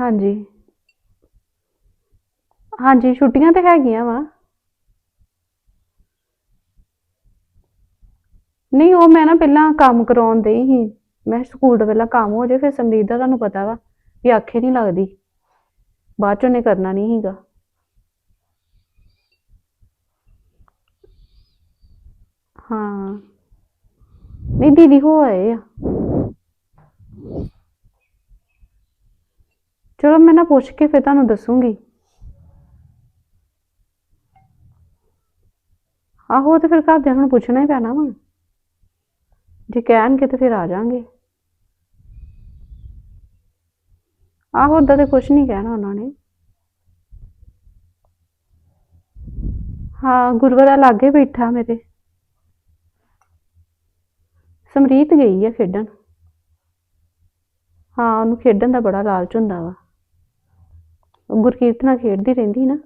ਹਾਂਜੀ। ਹਾਂਜੀ, ਛੁੱਟੀਆਂ ਤਾਂ ਹੈਗੀਆਂ ਵਾ। ਨਹੀਂ, ਉਹ ਮੈਂ ਨਾ ਪਹਿਲਾਂ ਕੰਮ ਕਰਾਉਣ ਡਈ ਸੀ। ਮੈਂ ਸਕੂਲ ਦਾ ਪਹਿਲਾਂ ਕੰਮ ਹੋ ਜਾਏ, ਫਿਰ ਸਮਰੀਤ ਦਾ ਤੁਹਾਨੂੰ ਪਤਾ ਵਾ ਵੀ ਆਖੇ ਨਹੀਂ ਲੱਗਦੀ। ਬਾਅਦ ਚ ਉਹਨੇ ਕਰਨਾ ਨਹੀਂ ਸੀਗਾ। ਹਾਂ। ਨਹੀਂ, ਦੀਦੀ ਹੋ ਆਏ ਆ। ਚਲੋ ਮੈਂ ਨਾ ਪੁੱਛ ਕੇ ਫਿਰ ਤੁਹਾਨੂੰ ਦੱਸੂਗੀ। ਆਹੋ ਉਹ ਤੇ ਫਿਰ ਘਰਦਿਆਂ ਨੂੰ ਪੁੱਛਣਾ ਹੀ ਪੈਣਾ ਵਾ। ਜੇ ਕਹਿਣਗੇ ਤੇ ਫਿਰ ਆ ਜਾਾਂਗੇ। ਆਹੋ, ਓਦਾਂ ਤੇ ਕੁਝ ਨਹੀਂ ਕਹਿਣਾ ਉਹਨਾਂ ਨੇ। ਹਾਂ, ਗੁਰਵਰਾ ਲਾਗੇ ਬੈਠਾ ਮੇਰੇ। ਸਮਰੀਤ ਗਈ ਆ ਖੇਡਣ। ਹਾਂ, ਉਹਨੂੰ ਖੇਡਣ ਦਾ ਬੜਾ ਲਾਲਚ ਹੁੰਦਾ ਵਾ। ਗੁਰਕੀਰਤ ਨਾਲ ਖੇਡਦੀ ਰਹਿੰਦੀ ਨਾ।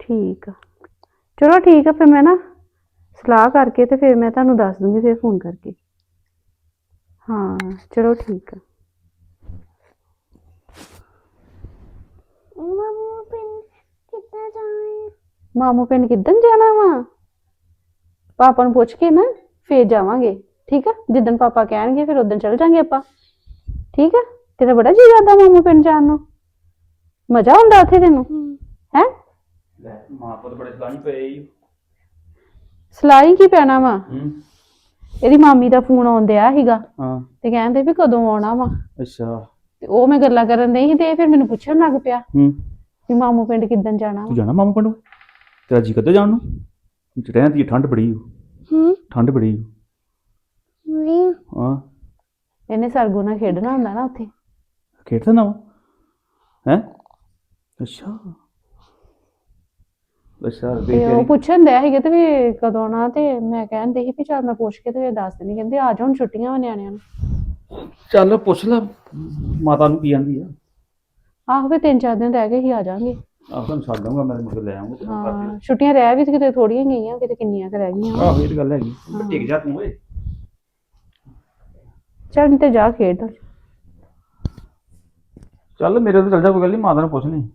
ਠੀਕ ਆ। ਚਲੋ ਠੀਕ ਆ ਫਿਰ ਮੈਂ ਨਾ ਸਲਾਹ ਕਰਕੇ ਤੇ ਫਿਰ ਮੈਂ ਤੁਹਾਨੂੰ ਦੱਸ ਦੂੰਗੀ ਫਿਰ ਫੋਨ ਕਰਕੇ। ਹਾਂ ਚਲੋ ਠੀਕ ਆ। ਮਾਮੂ ਪਿੰਡ ਕਿੱਦਾਂ ਜਾਵੇਂ ਮਾਮੂ ਪਿੰਡ ਕਿੱਦਣ ਜਾਣਾ ਵਾ? ਪਾਪਾ ਨੂੰ ਪੁੱਛ ਕੇ ਨਾ ਫੇਰ ਜਾਵਾਂਗੇ। ਠੀਕ ਆ? ਜਿੱਦਣ ਪਾਪਾ ਕਹਿਣਗੇ ਫਿਰ ਉਦੋਂ ਚੱਲ ਜਾਾਂਗੇ ਆਪਾਂ। ਠੀਕ ਆ? ਤੇਰਾ ਬੜਾ ਜੀ ਕਰਦਾ ਮਾਮੂ ਪਿੰਡ ਜਾਣ ਨੂੰ। ਮਜ਼ਾ ਆਉਂਦਾ ਉੱਥੇ ਤੈਨੂੰ। ਹੈ। ਲੈ ਮਾਂ ਪੁੱਤ ਬੜੇ ਸਲਾਹੀ ਪਏ ਈ। ਸਲਾਈ ਕੀ ਪੈਣਾ ਵਾ? ਹੂੰ। ਇਹਦੀ ਮਾਮੀ ਦਾ ਫੋਨ ਆਉਂਦਿਆ ਸੀਗਾ ਹਾਂ। ਤੇ ਕਹਿੰਦੇ ਵੀ ਕਦੋਂ ਆਉਣਾ ਵਾ। ਅੱਛਾ। ਤੇ ਉਹ ਮੈਂ ਗੱਲਾਂ ਕਰਨ ਡਈ ਸੀ ਤੇ ਇਹ ਫਿਰ ਮੈਨੂੰ ਪੁੱਛਣ ਲੱਗ ਪਿਆ ਹੂੰ। ਵੀ ਮਾਮੂ ਪਿੰਡ ਕਿੱਦਣ ਜਾਣਾ ਵਾ। ਤੂੰ ਜਾਣਾ ਮਾਮੂ ਪਿੰਡ? ਤੇਰਾ ਜੀ ਕਦੋਂ ਜਾਣ ਨੂੰ? ਜਿਹੜਿਆਂ ਦੀ ਠੰਡ ਬੜੀ ਓ। ਹੂੰ। ਠੰਡ ਬੜੀ ਓ। ਨਹੀਂ ਹਾਂ। ਇਹਨੇ ਸਰਗੁਣ ਨਾਲ ਖੇਡਣਾ ਹੁੰਦਾ ਨਾ ਉੱਥੇ। ਖੇਡਦਾ ਨਾ ਹੈ? ਅੱਛਾ। ਅੱਛਾ ਤੇ ਦੇਖ ਉਹ ਤੇਰੀ ਪੁੱਛਣ ਡਿਆ ਸੀਗੇ ਤੇ ਵੀ ਕਦੋਂ ਆਉਣਾ ਤੇ ਮੈਂ ਕਹਿੰਦੇ ਸੀ ਵੀ ਚੱਲ ਮੈਂ ਪੁੱਛ ਕੇ ਤੇ ਫਿਰ ਦੱਸ ਦਿੰਦੀ ਕਹਿੰਦੇ ਆ ਹੁਣ ਛੁੱਟੀਆਂ ਵਾ ਨਿਆਣਿਆਂ ਨੂੰ। ਚੱਲ ਪੁੱਛ ਲੈ ਮਾਤਾ ਨੂੰ ਕੀ ਆਂਦੀ ਆ? ਆਹੋ ਵੀ ਤਿੰਨ ਚਾਰ ਦਿਨ ਰਹਿ ਗਏ ਹੀ ਆ ਜਾਾਂਗੇ ਆਹ ਤੁਹਾਨੂੰ ਛੱਡ ਦਊਂਗਾ ਮੈਂ ਮੁੜ ਲੈ ਆਉਂਗਾ ਹਾਂ ਛੁੱਟੀਆਂ ਰਹਿ ਵੀ ਤੇ ਕਿਤੇ ਥੋੜੀਆਂ ਗਈਆਂ ਕਿਤੇ ਕਿੰਨੀਆਂ ਕੁ ਰਹਿ ਗਈਆਂ। ਆਹੋ ਇਹ ਤਾਂ ਗੱਲ ਹੈਗੀ। ਟਿਕ ਜਾ ਤੂੰ ਓਏ। ਚੱਲ ਨਹੀਂ ਤੇ ਜਾ ਖੇਡ। ਚੱਲ ਮੇਰੇ ਤੋਂ ਚੱਲ ਜਾ ਕੋਈ ਗੱਲ ਨਹੀਂ ਮਾਤਾ ਨੂੰ ਪੁੱਛ ਲਈ।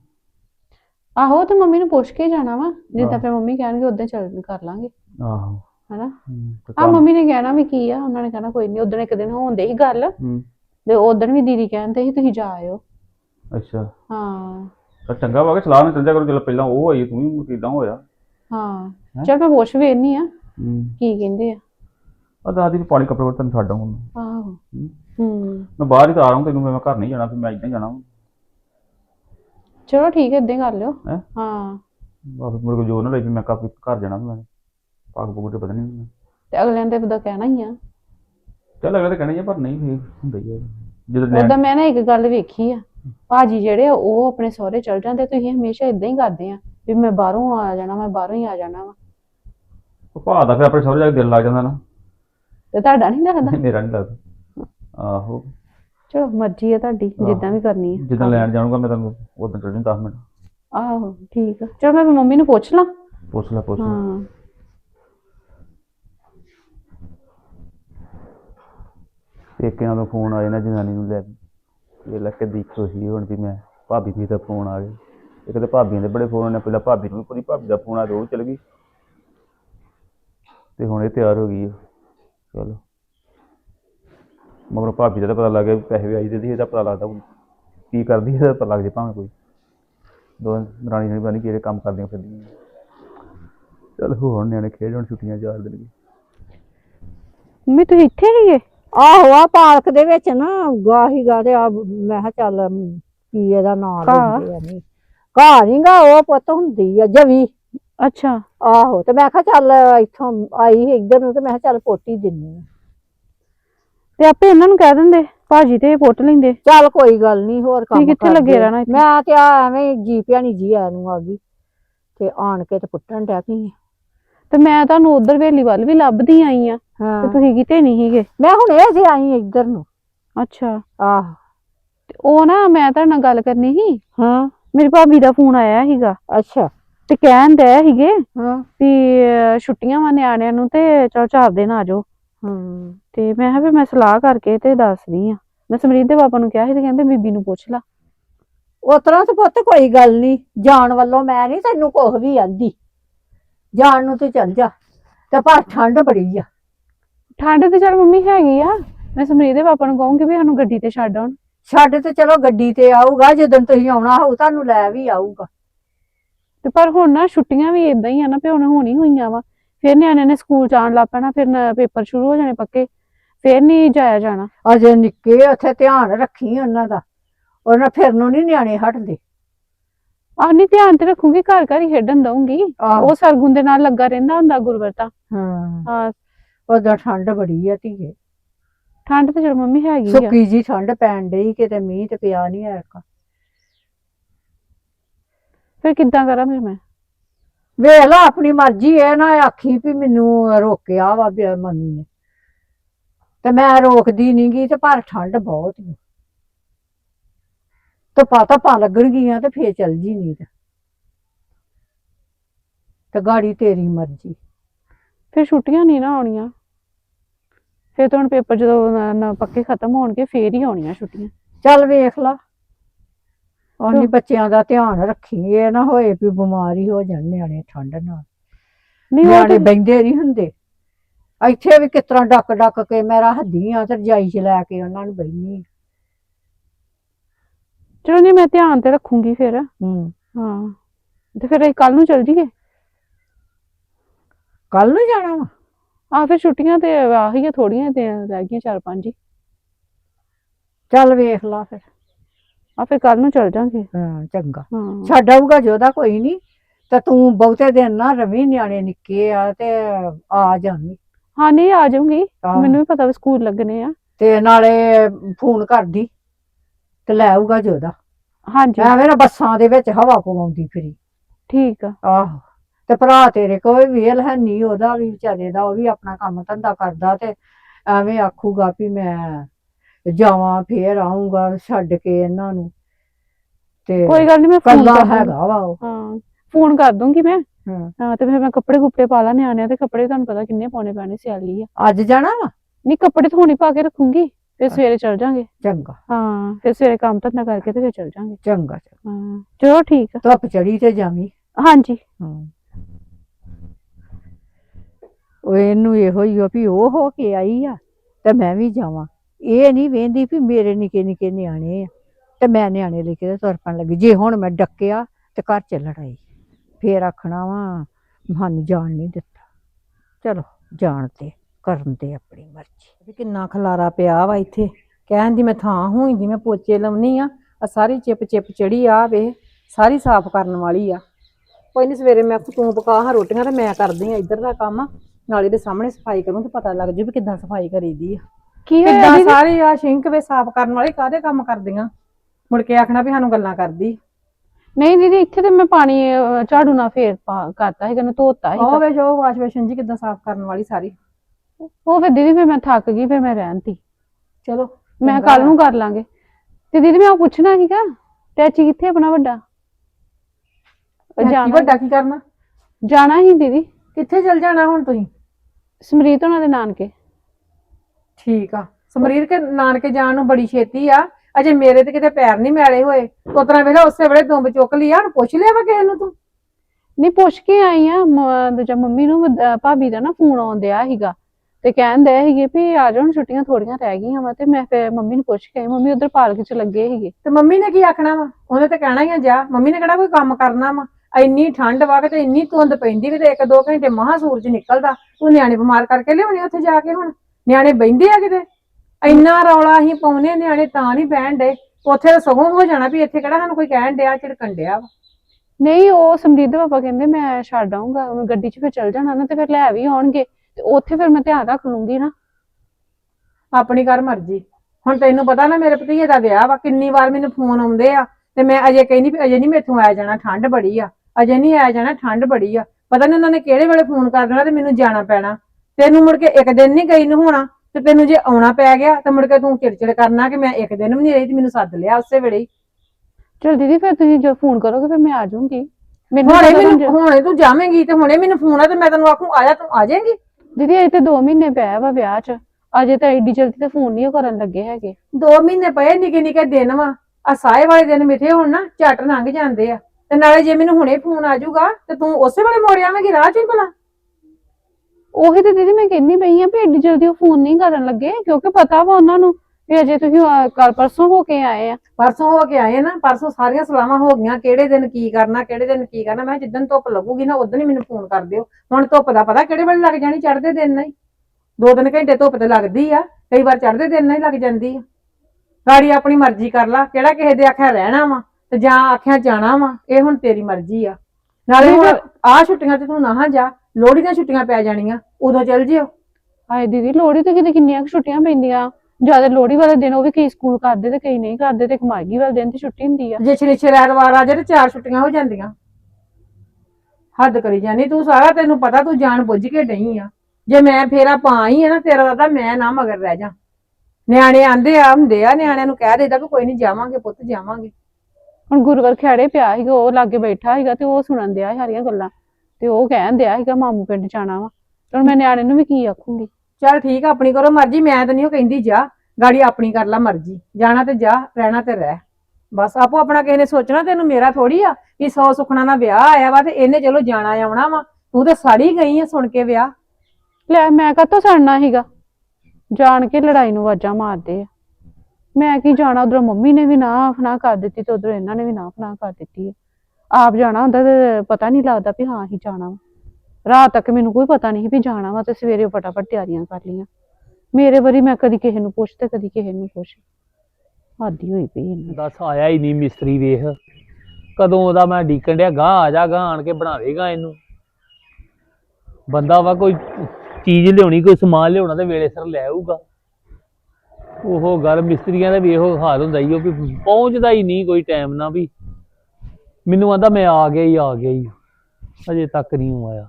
ਆਹੋ ਤੇ ਮੰਮੀ ਨੂੰ ਪੁੱਛ ਕੇ ਜਾਣਾ ਵਾ। ਜਿੱਦਾਂ ਫਿਰ ਮੰਮੀ ਕਹਿਣਗੇ ਉਦਾਂ ਚੱਲ ਕਰ ਲਾਂਗੇ। ਆਹੋ। ਹਨਾ? ਹੂੰ, ਤੇ ਆ ਕੰਮ- ਮੰਮੀ ਨੇ ਕਹਿਣਾ ਵੀ ਕੀ ਆ ਉਹਨਾਂ ਨੇ ਕਹਿਣਾ ਕੋਈ ਨਹੀਂ ਉਦੋਂ ਇੱਕ ਦਿਨ ਹੋਣਦੇ ਹੀ ਗੱਲ। ਹੂੰ। ਤੇ ਉਦੋਂ ਵੀ ਦੀਦੀ ਕਹਿੰਦੇ ਸੀ ਤੁਸੀਂ ਜਾ ਆਇਓ। ਅੱਛਾ। ਹਾਂ। ਤਾਂ ਚੰਗਾ ਵਾ ਕਿ ਸਲਾਹ ਨਾਲ ਚੱਲ ਜਾ ਕਰੋ ਚਲੋ ਪਹਿਲਾਂ ਉਹ ਹੋਈ ਤੂੰ ਵੀ ਕਿਦਾਂ ਹੋਇਆ। ਹਾਂ। ਚਲ ਮੈਂ ਪੁੱਛ ਵੇਖਨੀ ਆ ਹੂੰ। ਕੀ ਕਹਿੰਦੇ ਆ। ਆ ਦਾਦੀ ਵੀ ਪਾਣੀ ਕੱਪੜੇ ਤੈਨੂੰ ਛੱਡ ਆਹੋ। ਹੂੰ। ਹੂੰ। ਮੈਂ ਬਾਹਰ ਹੀ ਤਾਂ ਆ ਰਹਾ ਤੈਨੂੰ ਮੈਂ ਘਰ ਨਹੀਂ ਜਾਣਾ ਫਿਰ ਮੈਂ ਇਦਾਂ ਹੀ ਜਾਣਾ ਚਲੋ ਠੀਕ ਹੈ ਇਦਾਂ ਕਰ ਲਿਓ। ਹੈਂ? ਹਾਂ। ਬਸ ਮੇਰੇ ਕੋਲ ਜੋ ਨਾ ਲਈ ਵੀ ਮੈਂ ਕਾਫੀ ਘਰ ਜਾਣਾ ਮੈਂ। ਪਾਗ ਪੁਗ ਤੇ ਪਤਾ ਨਹੀਂ ਤੇ ਅਗਲਿਆਂ ਦੇ ਤਾਂ ਕਹਿਣਾ ਹੀ ਆ। ਚੱਲ ਅਗਲਾ ਤਾਂ ਕਹਿਣਾ ਹੀ ਆ ਪਰ ਨਹੀਂ ਫਿਰ ਹੁੰਦਾ ਹੀ ਆ। ਜਦੋਂ ਲੈਣ ਉਦਾਂ ਮੈਂ ਨਾ ਇੱਕ ਗੱਲ ਵੇਖੀ ਆ। ਭਾਜੀ ਜਿਹੜੇ ਆ ਉਹ ਆਪਣੇ ਸਹੁਰੇ ਚਲ ਜਾਂਦੇ ਤੁਸੀਂ ਹਮੇਸ਼ਾ ਇਦਾਂ ਹੀ ਕਰਦੇ ਆ ਵੀ ਮੈਂ ਬਾਹਰੋਂ ਆ ਜਾਣਾ ਮੈਂ ਬਾਹਰੋਂ ਹੀ ਆ ਜਾਣਾ ਵਾ। ਉਹ ਭਾ ਦਾ ਫਿਰ ਆਪਣੇ ਸਹੁਰੇ ਜਾ ਕੇ ਦਿਲ ਲੱਗ ਜਾਂਦਾ ਨਾ। ਤੇ ਤੁਹਾਡਾ ਨਹੀਂ ਲੱਗਦਾ? ਮੇਰਾ ਨਹੀਂ ਲੱਗਦਾ। ਆਹੋ। ਚਲੋ ਮਰਜ਼ੀ ਆ ਤੁਹਾਡੀ ਜਿੱਦਾਂ ਵੀ ਕਰਨੀ ਆ। ਜਦੋਂ ਲੈਣ ਜਾਊਂਗਾ ਮੈਂ ਤੈਨੂੰ ਉਦੋਂ ਜਾਊਂ 10 ਮਿੰਟ। ਆਹੋ ਠੀਕ ਆ। ਚਲੋ ਮੈਂ ਮੰਮੀ ਨੂੰ ਪੁੱਛ ਲਾਂ। ਪੁੱਛ ਲੈ ਪੁੱਛ ਲੈ। ਹਾਂ। ਪੇਕਿਆਂ ਤੋਂ ਫੋਨ ਆਏ ਨਾ ਜਨਾਨੀ ਨੂੰ ਲੈ ਕੇ। ਇਹ ਲੈ ਕੇ ਦੇਖੋ ਸੀ ਹੁਣ ਵੀ ਮੈਂ ਭਾਬੀ ਦੀ ਦਾ ਫੋਨ ਆ ਗਿਆ। ਇੱਕ ਤੇ ਭਾਬੀਆਂ ਦੇ ਬੜੇ ਫੋਨ ਨੇ ਪਹਿਲਾਂ ਭਾਬੀ ਨੂੰ ਵੀ ਪੂਰੀ ਭਾਬੀ ਦਾ ਫੋਨ ਆ ਉਹ ਚਲ ਗਈ। ਤੇ ਹੁਣ ਇਹ ਤਿਆਰ ਹੋ ਗਈ ਆ। ਚਲੋ। ਮਗਰ ਭਾਬੀ ਦਾ ਤਾਂ ਪਤਾ ਲੱਗ ਗਿਆ ਵੀ ਪੈਸੇ ਵੀ ਆਈ ਦੇ ਇਹਦਾ ਪਤਾ ਲੱਗਦਾ ਹੁਣ ਕੀ ਕਰਦੀ ਹੈ ਇਹਦਾ ਪਤਾ ਲੱਗ ਜੇ ਭਾਵੇਂ ਕੋਈ। ਦੋ ਰਾਣੀ ਨੇ ਬਣੀ ਕਿਹੜੇ ਕੰਮ ਕਰਦੀਆਂ ਫਿਰਦੀਆਂ। ਚਲ ਹੁਣ ਨਿਆਣੇ ਖੇਡ ਹੁਣ ਛੁੱਟੀਆਂ ਚਾਰ ਦਿਨ ਦੀ। ਮੰਮੀ ਤੁਸੀਂ ਇੱਥੇ ਹੀਗੇ ਆਹੋ ਆ ਪਾਰਕ ਦੇ ਵਿੱਚ ਨਾ ਗਾਹੀ ਗਾ ਤੇ ਆ ਮੈਂ ਕਿਹਾ ਚੱਲ ਕੀ ਇਹਦਾ ਨਾਂ ਘਾਹ? ਲੈਂਦੇ ਆ ਨਹੀਂ। ਘਾਹ ਨੀ ਗਾ ਉਹ ਪੁੱਤ ਹੁੰਦੀ ਆ ਜਵੀ। ਅੱਛਾ। ਆਹੋ ਤੇ ਮੈਂ ਕਿਹਾ ਚੱਲ ਇੱਥੋਂ ਆਈ ਸੀ ਇੱਧਰ ਨੂੰ ਤੇ ਮੈਂ ਕਿਹਾ ਚੱਲ ਪੋਟੀ ਦਿੰਨੀ ਆ। ਤੇ ਆਪੇ ਇਹਨਾਂ ਨੂੰ ਕਹਿ ਦਿੰਦੇ ਭਾਜੀ ਤੇ ਇਹ ਪੁੱਟ ਲੈਂਦੇ। ਚੱਲ ਕੋਈ ਗੱਲ ਨਹੀਂ ਹੋਰ ਕੰਮ ਕਿੱਥੇ ਕਰਦੇ ਲੱਗੇ ਰਹਿਣਾ ਇੱਥੇ? ਮੈਂ ਤੇ ਆ ਐਵੇਂ ਜੀ ਪਿਆਣੀ ਜੀ ਆ ਨੂੰ ਆ ਗਈ ਤੇ ਆਣ ਕੇ ਤੇ ਪੁੱਟਣ ਡੈ ਪਈ ਆ। ਤੇ ਮੈਂ ਤੁਹਾਨੂੰ ਉਧਰ ਵੇਲੀ ਵੱਲ ਵੀ ਲੱਭਦੀ ਆਈ ਆ ਤੇ ਹਾਂ। ਤੁਸੀਂ ਕਿਤੇ ਨਹੀਂ ਸੀਗੇ? ਮੈਂ ਹੁਣ ਇਹ ਜੇ ਆਈ ਇੱਧਰ ਨੂੰ। ਅੱਛਾ। ਆਹ। ਤੇ ਉਹ ਨਾ ਮੈਂ ਤੁਹਾਡੇ ਨਾਲ ਗੱਲ ਕਰਨੀ ਸੀ। ਹਾਂ। ਮੇਰੀ ਭਾਬੀ ਦਾ ਫੋਨ ਆਇਆ ਸੀਗਾ। ਅੱਛਾ। ਤੇ ਕਹਿਣ ਦੇ ਸੀਗੇ ਹਾਂ। ਵੀ ਅਹ, ਛੁੱਟੀਆਂ ਵਾ ਨਿਆਣਿਆਂ ਨੂੰ ਤੇ ਚਲ ਚਾਰ ਦਿਨ ਆ ਜਾਓ। ਹੂੰ ਤੇ ਮੈਂ ਕਿਹਾ ਵੀ ਮੈਂ ਸਲਾਹ ਕਰਕੇ ਤੇ ਦੱਸਦੀ ਆ। ਮੈਂ ਸਮਰੀਤ ਦੇ ਪਾਪਾ ਨੂੰ ਕਿਹਾ ਸੀ ਤੇ ਕਹਿੰਦੇ ਬੀਬੀ ਨੂੰ ਪੁੱਛ ਲਾ। ਉਸ ਤਰ੍ਹਾਂ ਤੇ ਪੁੱਤ ਕੋਈ ਗੱਲ ਨਹੀਂ ਜਾਣ ਵੱਲੋਂ ਮੈਂ ਨਹੀਂ ਤੈਨੂੰ ਕੁਝ ਵੀ ਆਂਦੀ। ਜਾਣ ਨੂੰ ਤੂੰ ਚੱਲ ਜਾ ਤੇ ਪਰ ਠੰਡ ਬੜੀ ਆ। ਠੰਡ ਤੇ ਚਲ ਮੰਮੀ ਹੈਗੀ ਆ ਮੈਂ ਸਮਰੀਤ ਦੇ ਪਾਪਾ ਨੂੰ ਕਹੂੰਗੀ ਵੀ ਸਾਨੂੰ ਗੱਡੀ ਤੇ ਛੱਡ ਆਉਣ। ਛੱਡ ਤੇ ਚਲੋ ਗੱਡੀ ਤੇ ਆਊਗਾ ਜਦੋਂ ਤੁਸੀਂ ਆਉਣਾ ਹੋਊ ਤੁਹਾਨੂੰ ਲੈ ਵੀ ਆਊਗਾ। ਤੇ ਪਰ ਹੁਣ ਨਾ ਛੁੱਟੀਆਂ ਵੀ ਇਦਾਂ ਹੀ ਆ ਨਾ ਵੀ ਹੁਣ ਹੋਣੀ ਹੋਈਆਂ ਵਾ। ਫਿਰ ਨਿਆਣਿਆਂ ਨੇ ਸਕੂਲ ਜਾਣ ਲੱਗ ਪੈਣਾ ਫਿਰ ਪੇਪਰ ਸ਼ੁਰੂ ਹੋ ਜਾਣੇ ਪੱਕੇ ਫਿਰ ਨਹੀਂ ਜਾਇਆ ਜਾਣਾ। ਅਜੇ ਨਿੱਕੇ ਉੱਥੇ ਧਿਆਨ ਰੱਖੀ ਉਹਨਾਂ ਦਾ ਉਹਨਾਂ ਫਿਰ ਨੂੰ ਨਹੀਂ ਨਿਆਣੇ ਹਟਦੇ। ਆਹ ਨਹੀਂ ਧਿਆਨ ਤੇ ਰੱਖੂਗੀ ਘਰ ਘਰ ਹੀ ਖੇਡਣ ਦਊਂਗੀ। ਉਹ ਸਰਗੁਣ ਦੇ ਨਾਲ ਲੱਗਾ ਰਹਿੰਦਾ ਹੁੰਦਾ ਗੁਰਵਰਤਾ। ਹਾਂ। ਹਾਂ। ਉਹਦਾ ਠੰਡ ਬੜੀ ਆ ਧੀਏ। ਠੰਡ ਤੇ ਚਲ ਮੰਮੀ ਹੈਗੀ ਆ। ਸੁੱਕੀ ਜੀ ਠੰਡ ਪੈਣ ਡਈ ਕਿਤੇ ਮੀਂਹ ਤੇ ਪਿਆ ਨਹੀਂ ਐਰਕਾ ਫਿਰ ਕਿੱਦਾਂ ਕਰਾਂ ਫਿਰ ਮੈਂ? ਵੇਖ ਲਾ ਆਪਣੀ ਮਰਜ਼ੀ ਐ ਨਾ ਆਖੀ ਵੀ ਮੈਨੂੰ ਰੋਕਿਆ ਵਾ ਮੰਮੀ ਨੇ। ਤੇ ਮੈਂ ਰੋਕਦੀ ਨੀ ਗੀ ਤੇ ਪਰ ਠੰਡ ਬਹੁਤ ਈ ਤੇ ਪਤਾ ਪਾ ਲੱਗਣਗੀਆਂ ਤੇ ਫੇਰ ਚੱਲ ਜੀ ਨਹੀਂ ਤੇ। ਤੇ ਗਾੜੀ ਤੇਰੀ ਮਰਜ਼ੀ। ਫਿਰ ਛੁੱਟੀਆਂ ਨਹੀਂ ਨਾ ਆਉਣੀਆਂ। ਫਿਰ ਤਾਂ ਹੁਣ ਪੇਪਰ ਜਦੋਂ ਨ- ਨ- ਪੱਕੇ ਖਤਮ ਹੋਣਗੇ ਫੇਰ ਹੀ ਆਉਣੀਆਂ ਛੁੱਟੀਆਂ। ਚੱਲ ਵੇਖ ਲਾ। ਉਹਨੀ ਬੱਚਿਆਂ ਦਾ ਧਿਆਨ ਰੱਖੀ ਇਹ ਨਾ ਹੋਏ ਵੀ ਬਿਮਾਰੀ ਹੋ ਜਾਣ ਨਿਆਣੇ ਠੰਡ ਨਾਲ। ਨਹੀਂ ਨਿਆਣੇ ਬੈੰਦੇ ਨਹੀਂ ਹੁੰਦੇ। ਇੱਥੇ ਵੀ ਕਿਸ ਤਰ੍ਹਾਂ ਡੱਕ ਡੱਕ ਕੇ ਮੈਂ ਰੱਖਦੀ ਆ ਤੇ ਰਜਾਈ 'ਚ ਲੈ ਕੇ ਉਹਨਾਂ ਨੂੰ ਬੈਣੀ ਚਲੋ ਨਹੀਂ ਮੈਂ ਧਿਆਨ ਤੇ ਰੱਖੂੰਗੀ ਫਿਰ। ਹੂੰ। ਹਾਂ। ਤੇ ਫਿਰ ਅਸੀਂ ਕੱਲ ਨੂੰ ਚੱਲ ਜੀਏ? ਕੱਲ ਨੂੰ ਜਾਣਾ ਵਾ? ਆ ਫਿਰ ਛੁੱਟੀਆਂ ਤੇ ਆਹੀਆਂ ਥੋੜੀਆਂ ਤੇ ਰਹਿ ਗਈਆਂ ਚਾਰ ਪੰਜ ਹੀ। ਚੱਲ ਵੇਖ ਲਾ ਫਿਰ। ਆ ਫਿਰ ਕੱਲ ਨੂੰ ਚੱਲ ਜਾਾਂਗੇ। ਹਾਂ ਚੰਗਾ। ਹਾਂ। ਛੱਡ ਆਊਗਾ ਜੋਦਾ ਕੋਈ ਨਹੀਂ ਤੇ ਤੂੰ ਬਹੁਤੇ ਦਿਨ ਨਾ ਰਵੀ ਨਿਆਣੇ ਨਿੱਕੇ ਆ ਤੇ ਆ ਜਾਵੀਂ। ਹਾਂ ਨਹੀਂ ਆ ਜਾਊਂਗੀ। ਮੈਨੂੰ ਵੀ ਪਤਾ ਵੀ ਸਕੂਲ ਲੱਗਣੇ ਆ। ਤੇ ਨਾਲੇ ਫੋਨ ਕਰਦੀ ਤੇ ਲੈ ਆਊਗਾ ਜੋਦਾ ਹਾਂਜੀ। ਐਵੇਂ ਨਾ ਬੱਸਾਂ ਦੇ ਵਿੱਚ ਹਵਾ ਪਵਾਉਂਦੀ ਫਿਰੀ। ਠੀਕ ਆ। ਆਹੋ ਤੇ ਭਰਾ ਤੇਰੇ ਕੋਈ ਵੇਲ ਹੈ ਨਹੀਂ ਉਹਦਾ ਵੀ ਵਿਚਾਰੇ ਦਾ ਉਹ ਵੀ ਆਪਣਾ ਕੰਮ ਧੰਦਾ ਕਰਦਾ ਤੇ ਐਵੇਂ ਆਖੂਗਾ ਵੀ ਮੈਂ ਜਾਵਾਂ ਫੇਰ ਆਉਂਗਾ ਛੱਡ ਕੇ ਇਹਨਾਂ ਨੂੰ। ਤੇ ਕੋਈ ਗੱਲ ਨਹੀਂ ਮੈਂ ਫੋਨ ਕੱਲਾ ਕਰ ਹੈਗਾ ਵਾ ਉਹ। ਹਾਂ ਫੋਨ ਕਰ ਦੂੰਗੀ ਮੈਂ। ਹਾਂ। ਹਾਂ ਤੇ ਫਿਰ ਮੈਂ ਕੱਪੜੇ ਕੁੱਪੜੇ ਪਾ ਲਾ ਨਿਆਣਿਆਂ ਦੇ। ਕੱਪੜੇ ਤੁਹਾਨੂੰ ਪਤਾ ਕਿੰਨੇ ਪਾਉਣੇ ਪੈਣੇ ਸਿਆਲੀ ਆ। ਅੱਜ ਜਾਣਾ ਵਾ? ਨਹੀਂ ਕੱਪੜੇ ਹੁਣੀ ਪਾ ਕੇ ਰੱਖੂੰਗੀ ਫਿਰ ਸਵੇਰੇ ਚੱਲ ਜਾਾਂਗੇ। ਚੰਗਾ। ਹਾਂ ਫਿਰ ਸਵੇਰੇ ਕੰਮ ਧੰਦਾ ਕਰਕੇ ਤੇ ਫਿਰ ਚੱਲ ਜਾਾਂਗੇ। ਚੰਗਾ ਚੰਗਾ। ਹਾਂ ਚਲੋ ਠੀਕ ਆ। ਧੁੱਪ ਚੜੀ ਤੇ ਜਾਵੀਂ। ਹਾਂਜੀ। ਹਾਂ। ਉਹ ਇਹਨੂੰ ਇਹੋ ਹੀ ਆ ਵੀ ਉਹ ਹੋ ਕੇ ਆਈ ਆ ਤੇ ਮੈਂ ਵੀ ਜਾਵਾਂ। ਇਹ ਨਹੀਂ ਵੇਂਦੀ ਵੀ ਮੇਰੇ ਨਿੱਕੇ ਨਿੱਕੇ ਨਿਆਣੇ ਆ, ਤੇ ਮੈਂ ਨਿਆਣੇ ਲੈ ਕੇ ਤੁਰ ਪੈਣ ਲੱਗੀ। ਜੇ ਹੁਣ ਮੈਂ ਡੱਕਿਆ ਤੇ ਘਰ ਚ ਲੜਾਈ, ਫੇਰ ਆਖਣਾ ਵਾ ਸਾਨੂੰ ਜਾਣ ਨਹੀਂ ਦਿੱਤਾ। ਚਲੋ, ਜਾਣ ਤੇ, ਕਰਨ ਤੇ ਆਪਣੀ ਮਰਜ਼ੀ। ਵੀ ਕਿੰਨਾ ਖਲਾਰਾ ਪਿਆ ਵਾ ਇੱਥੇ। ਕਹਿਣ ਦੀ ਮੈਂ ਥਾਂ ਹੋਈਂਦੀ ਮੈਂ ਪੋਚੇ ਲਾਉਣੀ ਆ ਆ ਸਾਰੀ ਚਿਪ ਚਿਪ ਚੜੀ ਆ ਵੇ ਸਾਰੀ ਸਾਫ਼ ਕਰਨ ਵਾਲੀ ਆ। ਕੋਈ ਨਹੀਂ ਸਵੇਰੇ ਮੈਂ ਆਖੂ ਤੂੰ ਪਕਾ ਹਾਂ ਰੋਟੀਆਂ ਤੇ ਮੈਂ ਕਰਦੀ ਆ ਇੱਧਰ ਦਾ ਕੰਮ, ਨਾਲੇ ਦੇ ਸਾਹਮਣੇ ਸਫ਼ਾਈ ਕਰੂੰ ਤੇ ਪਤਾ ਲੱਗ ਜੂ ਵੀ ਕਿੱਦਾਂ ਸਫ਼ਾਈ ਕਰੀਦੀ ਆ। ਕੀ ਹੋਇਆ ਕਿੱਦਾਂ ਦੀਦੀ? ਸਾਰੇ ਆ ਸ਼ਿੰਕ ਵੇ ਸਾਫ਼ ਕਰਨ ਵਾਲੇ ਕਾਹਦੇ ਕੰਮ ਕਰਦੀਆਂ? ਮੁੜ ਕੇ ਆਖਣਾ ਵੀ ਸਾਨੂੰ ਗੱਲਾਂ ਕਰਦੀ। ਨਹੀਂ ਦੀਦੀ ਇੱਥੇ ਤੇ ਮੈਂ ਪਾਣੀ ਅਹ, ਝਾੜੂ ਨਾਲ ਫੇਰ ਪਾ- ਕਰਤਾ ਸੀਗਾ ਨਾ ਧੋਤਾ ਉਹ ਵੇ ਜੋ ਵਾਸ਼ ਵੇਸ਼ਨ ਜੀ ਕਿੱਦਾਂ ਸਾਫ਼ ਕਰਨ ਵਾਲੀ ਸਾਰੀ। ਉਹ ਫਿਰ ਦੀਦੀ ਫਿਰ ਮੈਂ ਥੱਕ ਗਈ ਫਿਰ ਮੈਂ ਰਹਿਣਤੀ ਚਲੋ ਮੈਂ ਚੰਗਾ ਕੱਲ ਨੂੰ ਕਰ ਲਾਂਗੇ। ਤੇ ਦੀਦੀ ਮੈਂ ਉਹ ਪੁੱਛਣਾ ਸੀਗਾ ਟੈਚੀ ਕਿੱਥੇ ਆਪਣਾ ਵੱਡਾ? ਉਹ ਕੀ ਜਾਣਾ ਵੱਡਾ ਕੀ ਕਰਨਾ? ਜਾਣਾ ਹੀ ਦੀਦੀ। ਕਿੱਥੇ ਚਲ ਜਾਣਾ ਹੁਣ ਤੁਸੀਂ? ਸਮਰੀਤ ਉਹਨਾਂ ਦੇ ਨਾਨਕੇ। ਠੀਕ ਆ। ਸਮਰੀਰ ਕੇ ਨਾਨਕੇ ਜਾਣ ਨੂੰ ਬੜੀ ਛੇਤੀ ਆ। ਅਜੇ ਮੇਰੇ ਤੇ ਕਿਤੇ ਪੈਰ ਨਹੀਂ ਮੈਲੇ ਹੋਏ। ਉਤਰਾ ਵੇਲੇ ਉਸੇ ਵੇਲੇ ਦੁੰਬ ਚੁੱਕ ਲਈ ਆ ਹੁਣ ਪੁੱਛ ਲਿਆ ਵਾ ਕਿਸੇ ਨੂੰ ਤੂੰ? ਨਹੀਂ ਪੁੱਛ ਕੇ ਆਈ ਆ। ਮ- ਦੂਜਾ ਮੰਮੀ ਨੂੰ ਅਹ ਭਾਬੀ ਦਾ ਨਾ ਫੋਨ ਆਉਂਦਿਆ ਸੀਗਾ। ਤੇ ਕਹਿੰਦੇ ਸੀਗੇ ਵੀ ਆ ਜਾਣ ਛੁੱਟੀਆਂ ਥੋੜੀਆਂ ਰਹਿ ਗਈਆਂ ਵਾ। ਤੇ ਮੈਂ ਫਿਰ ਮੰਮੀ ਨੂੰ ਪੁੱਛ ਕੇ ਆਈ। ਮੰਮੀ ਉਧਰ ਪਾਰਕ 'ਚ ਲੱਗੇ ਸੀਗੇ। ਤੇ ਮੰਮੀ ਨੇ ਕੀ ਆਖਣਾ ਵਾ? ਉਹਨੇ ਤਾਂ ਕਹਿਣਾ ਹੀ ਆ ਜਾ। ਮੰਮੀ ਨੇ ਕਿਹੜਾ ਕੋਈ ਕੰਮ ਕਰਨਾ ਵਾ? ਇੰਨੀ ਠੰਡ ਵਾ ਤੇ ਇੰਨੀ ਧੁੰਦ ਪੈਂਦੀ ਵੀ ਤੇ ਇੱਕ ਦੋ ਘੰਟੇ ਮਹਾ ਸੂਰਜ ਨਿਕਲਦਾ। ਤੂੰ ਨਿਆਣੇ ਬਿਮਾਰ ਕਰਕੇ ਲਿਆਉਣੇ ਉੱਥੇ ਜਾ ਕੇ ਹੁਣ? ਨਿਆਣੇ ਬਹਿੰਦੇ ਆ ਕਿਤੇ? ਇੰਨਾ ਰੌਲਾ ਅਸੀਂ ਪਾਉਨੇ ਨਿਆਣੇ ਤਾਂ ਨਹੀਂ ਬਹਿਣ ਡੇ ਉੱਥੇ ਸਗੋਂ ਹੋ ਜਾਣਾ ਵੀ ਇੱਥੇ ਕਿਹੜਾ ਸਾਨੂੰ ਕੋਈ ਕਹਿਣ ਡਿਆ ਝਿੜਕਣ ਡਿਆ ਵਾ। ਨਹੀਂ ਉਹ ਸਮਰੀਤ ਦੇ ਪਾਪਾ ਕਹਿੰਦੇ ਮੈਂ ਛੱਡ ਆਉਂਗਾ ਗੱਡੀ 'ਚ ਫਿਰ ਚੱਲ ਜਾਣਾ ਨਾ ਤੇ ਫਿਰ ਲੈ ਵੀ ਆਉਣਗੇ। ਤੇ ਉੱਥੇ ਫਿਰ ਮੈਂ ਧਿਆਨ ਰੱਖ ਲੂੰਗੀ ਨਾ। ਆਪਣੀ ਕਰ ਮਰਜ਼ੀ। ਹੁਣ ਤੈਨੂੰ ਪਤਾ ਨਾ ਮੇਰੇ ਭਤੀਜੇ ਦਾ ਵਿਆਹ ਵਾ ਕਿੰਨੀ ਵਾਰ ਮੈਨੂੰ ਫੋਨ ਆਉਂਦੇ ਆ ਤੇ ਮੈਂ ਅਜੇ ਕਹਿੰਦੀ ਵੀ ਅਜੇ ਨਹੀਂ ਮੇਥੋਂ ਆਇਆ ਜਾਣਾ ਠੰਡ ਬੜੀ ਆ। ਅਜੇ ਨਹੀਂ ਆਇਆ ਜਾਣਾ ਠੰਡ ਬੜੀ ਆ। ਪਤਾ ਨਹੀਂ ਉਹਨਾਂ ਨੇ ਕਿਹੜੇ ਵੇਲੇ ਫੋਨ ਕਰ ਦੇਣਾ ਤੇ ਮੈਨੂੰ ਜਾਣਾ ਪੈਣਾ। ਤੈਨੂੰ ਮੁੜ ਕੇ ਇੱਕ ਦਿਨ ਨਹੀਂ ਗਈ ਨੂੰ ਹੋਣਾ ਤੇ ਤੈਨੂੰ ਜੇ ਆਉਣਾ ਪੈ ਗਿਆ ਤੇ ਮੁੜ ਕੇ ਤੂੰ ਚਿੜਚਿੜ ਕਰਨਾ ਕਿ ਮੈਂ ਇੱਕ ਦਿਨ ਵੀ ਨਹੀਂ ਰਹੀ ਤੇ ਮੈਨੂੰ ਸੱਦ ਲਿਆ ਉਸੇ ਵੇਲੇ ਹੀ। ਚਲ ਦੀਦੀ ਫਿਰ ਤੁਸੀਂ ਜੋ ਫੋਨ ਕਰੋਗੇ ਫਿਰ ਮੈਂ ਆ ਜਾਊਂਗੀ। ਮੈਨੂੰ ਹੁਣੇ ਪਤਾ ਮੈਨੂੰ ਹੁਣ- ਹੁਣੇ ਤੂੰ ਜਾਵੇਂਗੀ ਤੇ ਹੁਣੇ ਮੈਨੂੰ ਫੋਨ ਆ ਤੇ ਮੈਂ ਤੈਨੂੰ ਆਖੂ ਆ ਜਾ ਤੂੰ ਆ ਜਾਏਂਗੀ? ਦੀਦੀ ਅਜੇ ਤੇ 2 ਮਹੀਨੇ ਪਿਆ ਵਾ ਵਿਆਹ 'ਚ। ਅਜੇ ਤਾਂ ਐਡੀ ਜਲਦੀ ਤਾਂ ਫੋਨ ਨਹੀਂ ਉਹ ਕਰਨ ਲੱਗੇ ਹੈਗੇ। 2 ਮਹੀਨੇ ਪਏ ਨਿੱਕੇ ਨਿੱਕੇ ਦਿਨ ਵਾ। ਆ ਸਾਏ ਵਾਲੇ ਦਿਨ ਮਿੱਥੇ ਹੋਣ ਨਾ ਝੱਟ ਲੰਘ ਜਾਂਦੇ ਆ। ਤੇ ਨਾਲੇ ਜੇ ਮੈਨੂੰ ਹੁਣੇ ਫੋਨ ਆ ਜਾਊਗਾ ਤੇ ਤੂੰ ਉਸੇ ਵੇਲੇ ਮੋੜ ਆਵੇਂਗੀ ਰਾਹ ਚੋਂ ਹੀ ਭਲਾ। ਉਹੀ ਤੇ ਦੀਦੀ ਮੈਂ ਕਹਿੰਦੀ ਪਈ ਆ ਵੀ ਐਡੀ ਜਲਦੀ ਉਹ ਫੋਨ ਨਹੀਂ ਕਰਨ ਲੱਗੇ ਕਿਉਂਕਿ ਪਤਾ ਵਾ ਉਹਨਾਂ ਨੂੰ ਵੀ ਅਜੇ ਤੁਸੀਂ ਕੱਲ ਪਰਸੋਂ ਹੋ ਕੇ ਆਏ ਆ। ਪਰਸੋਂ ਹੋ ਕੇ ਆਏ ਨਾ ਪਰਸੋਂ ਸਾਰੀਆਂ ਸਲਾਹਾਂ ਹੋ ਗਈਆਂ ਕਿਹੜੇ ਦਿਨ ਕੀ ਕਰਨਾ ਕਿਹੜੇ ਦਿਨ ਕੀ ਕਰਨਾ। ਮੈਂ ਜਿੱਦਣ ਧੁੱਪ ਲੱਗੂਗੀ ਨਾ ਉਦੋਂ ਹੀ ਮੈਨੂੰ ਫੋਨ ਕਰ ਦਿਓ। ਹੁਣ ਧੁੱਪ ਦਾ ਪਤਾ ਕਿਹੜੇ ਵੇਲੇ ਲੱਗ ਜਾਣੀ ਚੜ੍ਹਦੇ ਦਿਨ ਨਹੀਂ। ਦੋ ਤਿੰਨ ਘੰਟੇ ਧੁੱਪ ਤੇ ਲੱਗਦੀ ਆ ਕਈ ਵਾਰ ਚੜ੍ਹਦੇ ਦਿਨ ਨਹੀਂ ਲੱਗ ਜਾਂਦੀ ਆ। ਗਾੜੀ ਆਪਣੀ ਮਰਜ਼ੀ ਕਰ ਲਾ ਕਿਹੜਾ ਕਿਸੇ ਦੇ ਆਖਿਆ ਰਹਿਣਾ ਵਾ ਤੇ ਜਾਂ ਆਖਿਆ ਜਾਣਾ ਵਾ ਇਹ ਹੁਣ ਤੇਰੀ ਮਰਜ਼ੀ ਆ। ਨਾਲੇ ਹੁਣ ਆ ਛੁੱਟੀਆਂ ਤੇ ਤੂੰ ਨਾ ਜਾ। ਲੋਹੜੀ ਦੀਆਂ ਛੁੱਟੀਆਂ ਪੈ ਜਾਣੀਆਂ ਉਦੋਂ ਚੱਲ ਜਿਓ। ਹਾਏ ਦੀਦੀ ਲੋਹੜੀ ਤੇ ਕਿਤੇ ਕਿੰਨੀਆਂ ਕੁ ਛੁੱਟੀਆਂ ਪੈਂਦੀਆਂ? ਜ਼ਿਆਦਾ ਲੋਹੜੀ ਵਾਲੇ ਦਿਨ ਉਹ ਵੀ ਕਈ ਸਕੂਲ ਕਰਦੇ ਤੇ ਕਈ ਨਹੀਂ ਕਰਦੇ ਤੇ ਕਮਾਗੀ ਵਾਲੇ ਦਿਨ ਤੇ ਛੁੱਟੀ ਹੁੰਦੀ ਆ। ਜੇ ਸ਼ਨੀਚਰ ਐਤਵਾਰ ਆ ਤੇ ਚਾਰ ਛੁੱਟੀਆਂ ਹੋ ਜਾਂਦੀਆਂ। ਹੱਦ ਕਰੀ ਜਾਨੀ ਤੂੰ ਸਾਰਾ ਤੈਨੂੰ ਪਤਾ ਤੂੰ ਜਾਣ ਬੁੱਝ ਕੇ ਡਈ ਆ। ਜੇ ਮੈਂ ਫੇਰਾ ਪਾਈ ਆ ਨਾ ਤੇਰਾ ਤਾਂ ਮੈਂ ਨਾ ਮਗਰ ਰਹਿ ਜਾ। ਨਿਆਣੇ ਆਂਦੇ ਆ ਹੁੰਦੇ ਆ ਨਿਆਣਿਆਂ ਨੂੰ ਕਹਿ ਦੇਦਾ ਕਿ ਕੋਈ ਨਹੀਂ ਜਾਵਾਂਗੇ ਪੁੱਤ ਜਾਵਾਂਗੇ। ਹੁਣ ਗੁਰਵਰ ਖੜੇ ਪਿਆ ਸੀਗਾ ਉਹ ਲਾਗੇ ਬੈਠਾ ਸੀਗਾ ਤੇ ਉਹ ਸੁਣਨ ਦਿਆ ਸਾਰੀਆਂ ਗੱਲਾਂ। ਤੇ ਉਹ ਕਹਿਣ ਦਿਆ ਸੀਗਾ ਮਾਮੂ ਪਿੰਡ ਜਾਣਾ ਵਾ। ਤੇ ਹੁਣ ਮੈਂ ਨਿਆਣੇ ਨੂੰ ਵੀ ਕੀ ਆਖੂੰਗੀ? ਚੱਲ ਠੀਕ ਆ ਆਪਣੀ ਕਰੋ ਮਰਜ਼ੀ ਮੈਂ ਤਾਂ ਨਹੀਂ ਉਹ ਕਹਿੰਦੀ ਜਾ। ਗਾੜੀ ਆਪਣੀ ਕਰ ਲੈ ਮਰਜ਼ੀ। ਜਾਣਾ ਤੇ ਜਾ ਰਹਿਣਾ ਤੇ ਰਹਿ। ਬਸ ਆਪੋ ਆਪਣਾ ਕਿਸੇ ਨੇ ਸੋਚਣਾ ਤੈਨੂੰ ਮੇਰਾ ਥੋੜੀ ਆ ਵੀ ਸੌ ਸੁਖਣਾ ਨਾਲ ਵਿਆਹ ਆਇਆ ਵਾ ਤੇ ਇਹਨੇ ਚਲੋ ਜਾਣਾ ਆਉਣਾ ਵਾ। ਤੂੰ ਤੇ ਸਾੜੀ ਗਈ ਆ ਸੁਣ ਕੇ ਵਿਆਹ। ਲੈ ਮੈਂ ਕਾਹਤੋਂ ਸੜਨਾ ਸੀਗਾ? ਜਾਣ ਕੇ ਲੜਾਈ ਨੂੰ ਆਵਾਜ਼ਾਂ ਮਾਰਦੇ ਆ। ਮੈਂ ਕੀ ਜਾਣਾ ਉਧਰ ਮੰਮੀ ਨੇ ਵੀ ਨਾ ਫਨਾ ਕਰ ਦਿੱਤੀ ਤੇ ਉਧਰ ਇਹਨਾਂ ਨੇ ਵੀ ਨਾ ਫਨਾ ਕਰ ਦਿੱਤੀ ਹੈ ਆਪ ਜਾਣਾ ਹੁੰਦਾ ਤੇ ਪਤਾ ਨਹੀਂ ਲੱਗਦਾ ਵੀ ਹਾਂ ਹੀ ਜਾਣਾ ਵਾ। ਰਾਤ ਤੱਕ ਮੈਨੂੰ ਕੋਈ ਪਤਾ ਨਹੀਂ ਵੀ ਜਾਣਾ ਵਾ ਤੇ ਸਵੇਰੇ ਫਟਾਫਟ ਤਿਆਰੀਆਂ ਕਰ ਲੀਆਂ ਮੇਰੇ ਵਾਰੀ ਮੈਂ ਕਦੀ ਕਿਸੇ ਨੂੰ ਪੁੱਛ ਤੇ ਕਦੀ ਕਿਸੇ ਨੂੰ ਪੁੱਛ। ਆਦੀ ਹੋਈ ਪਈ ਇਹਨੂੰ ਦੱਸ, ਆਇਆ ਹੀ ਨਹੀਂ ਮਿਸਤਰੀ ਵੇਖ। ਕਦੋਂ ਉਹਦਾ ਮੈਂ ਡੀਕਣ ਡਿਆ ਗਾਂ ਆ ਜਾ ਗਾਂ ਆਣ ਕੇ ਬਣਾ ਦੇਗਾ ਇਹਨੂੰ। ਬੰਦਾ ਵਾ ਕੋਈ ਚੀਜ਼ ਲਿਆਉਣੀ, ਕੋਈ ਸਮਾਨ ਲਿਆਉਣਾ ਤੇ ਵੇਲੇ ਸਿਰ ਲੈ ਆਊਗਾ। ਉਹ ਗੱਲ ਮਿਸਤਰੀਆਂ ਦਾ ਵੀ ਇਹੋ ਹਾਲ ਹੁੰਦਾ ਹੀ ਉਹ ਵੀ ਪਹੁੰਚਦਾ ਹੀ ਨਹੀਂ ਕੋਈ ਟਾਈਮ ਨਾ ਵੀ। ਮੈਨੂੰ ਆਂਦਾ ਮੈਂ ਆ ਗਿਆ ਹੀ ਆ ਗਿਆ ਹੀ ਅਜੇ ਤੱਕ ਨਹੀਂ ਉਹ ਆਇਆ।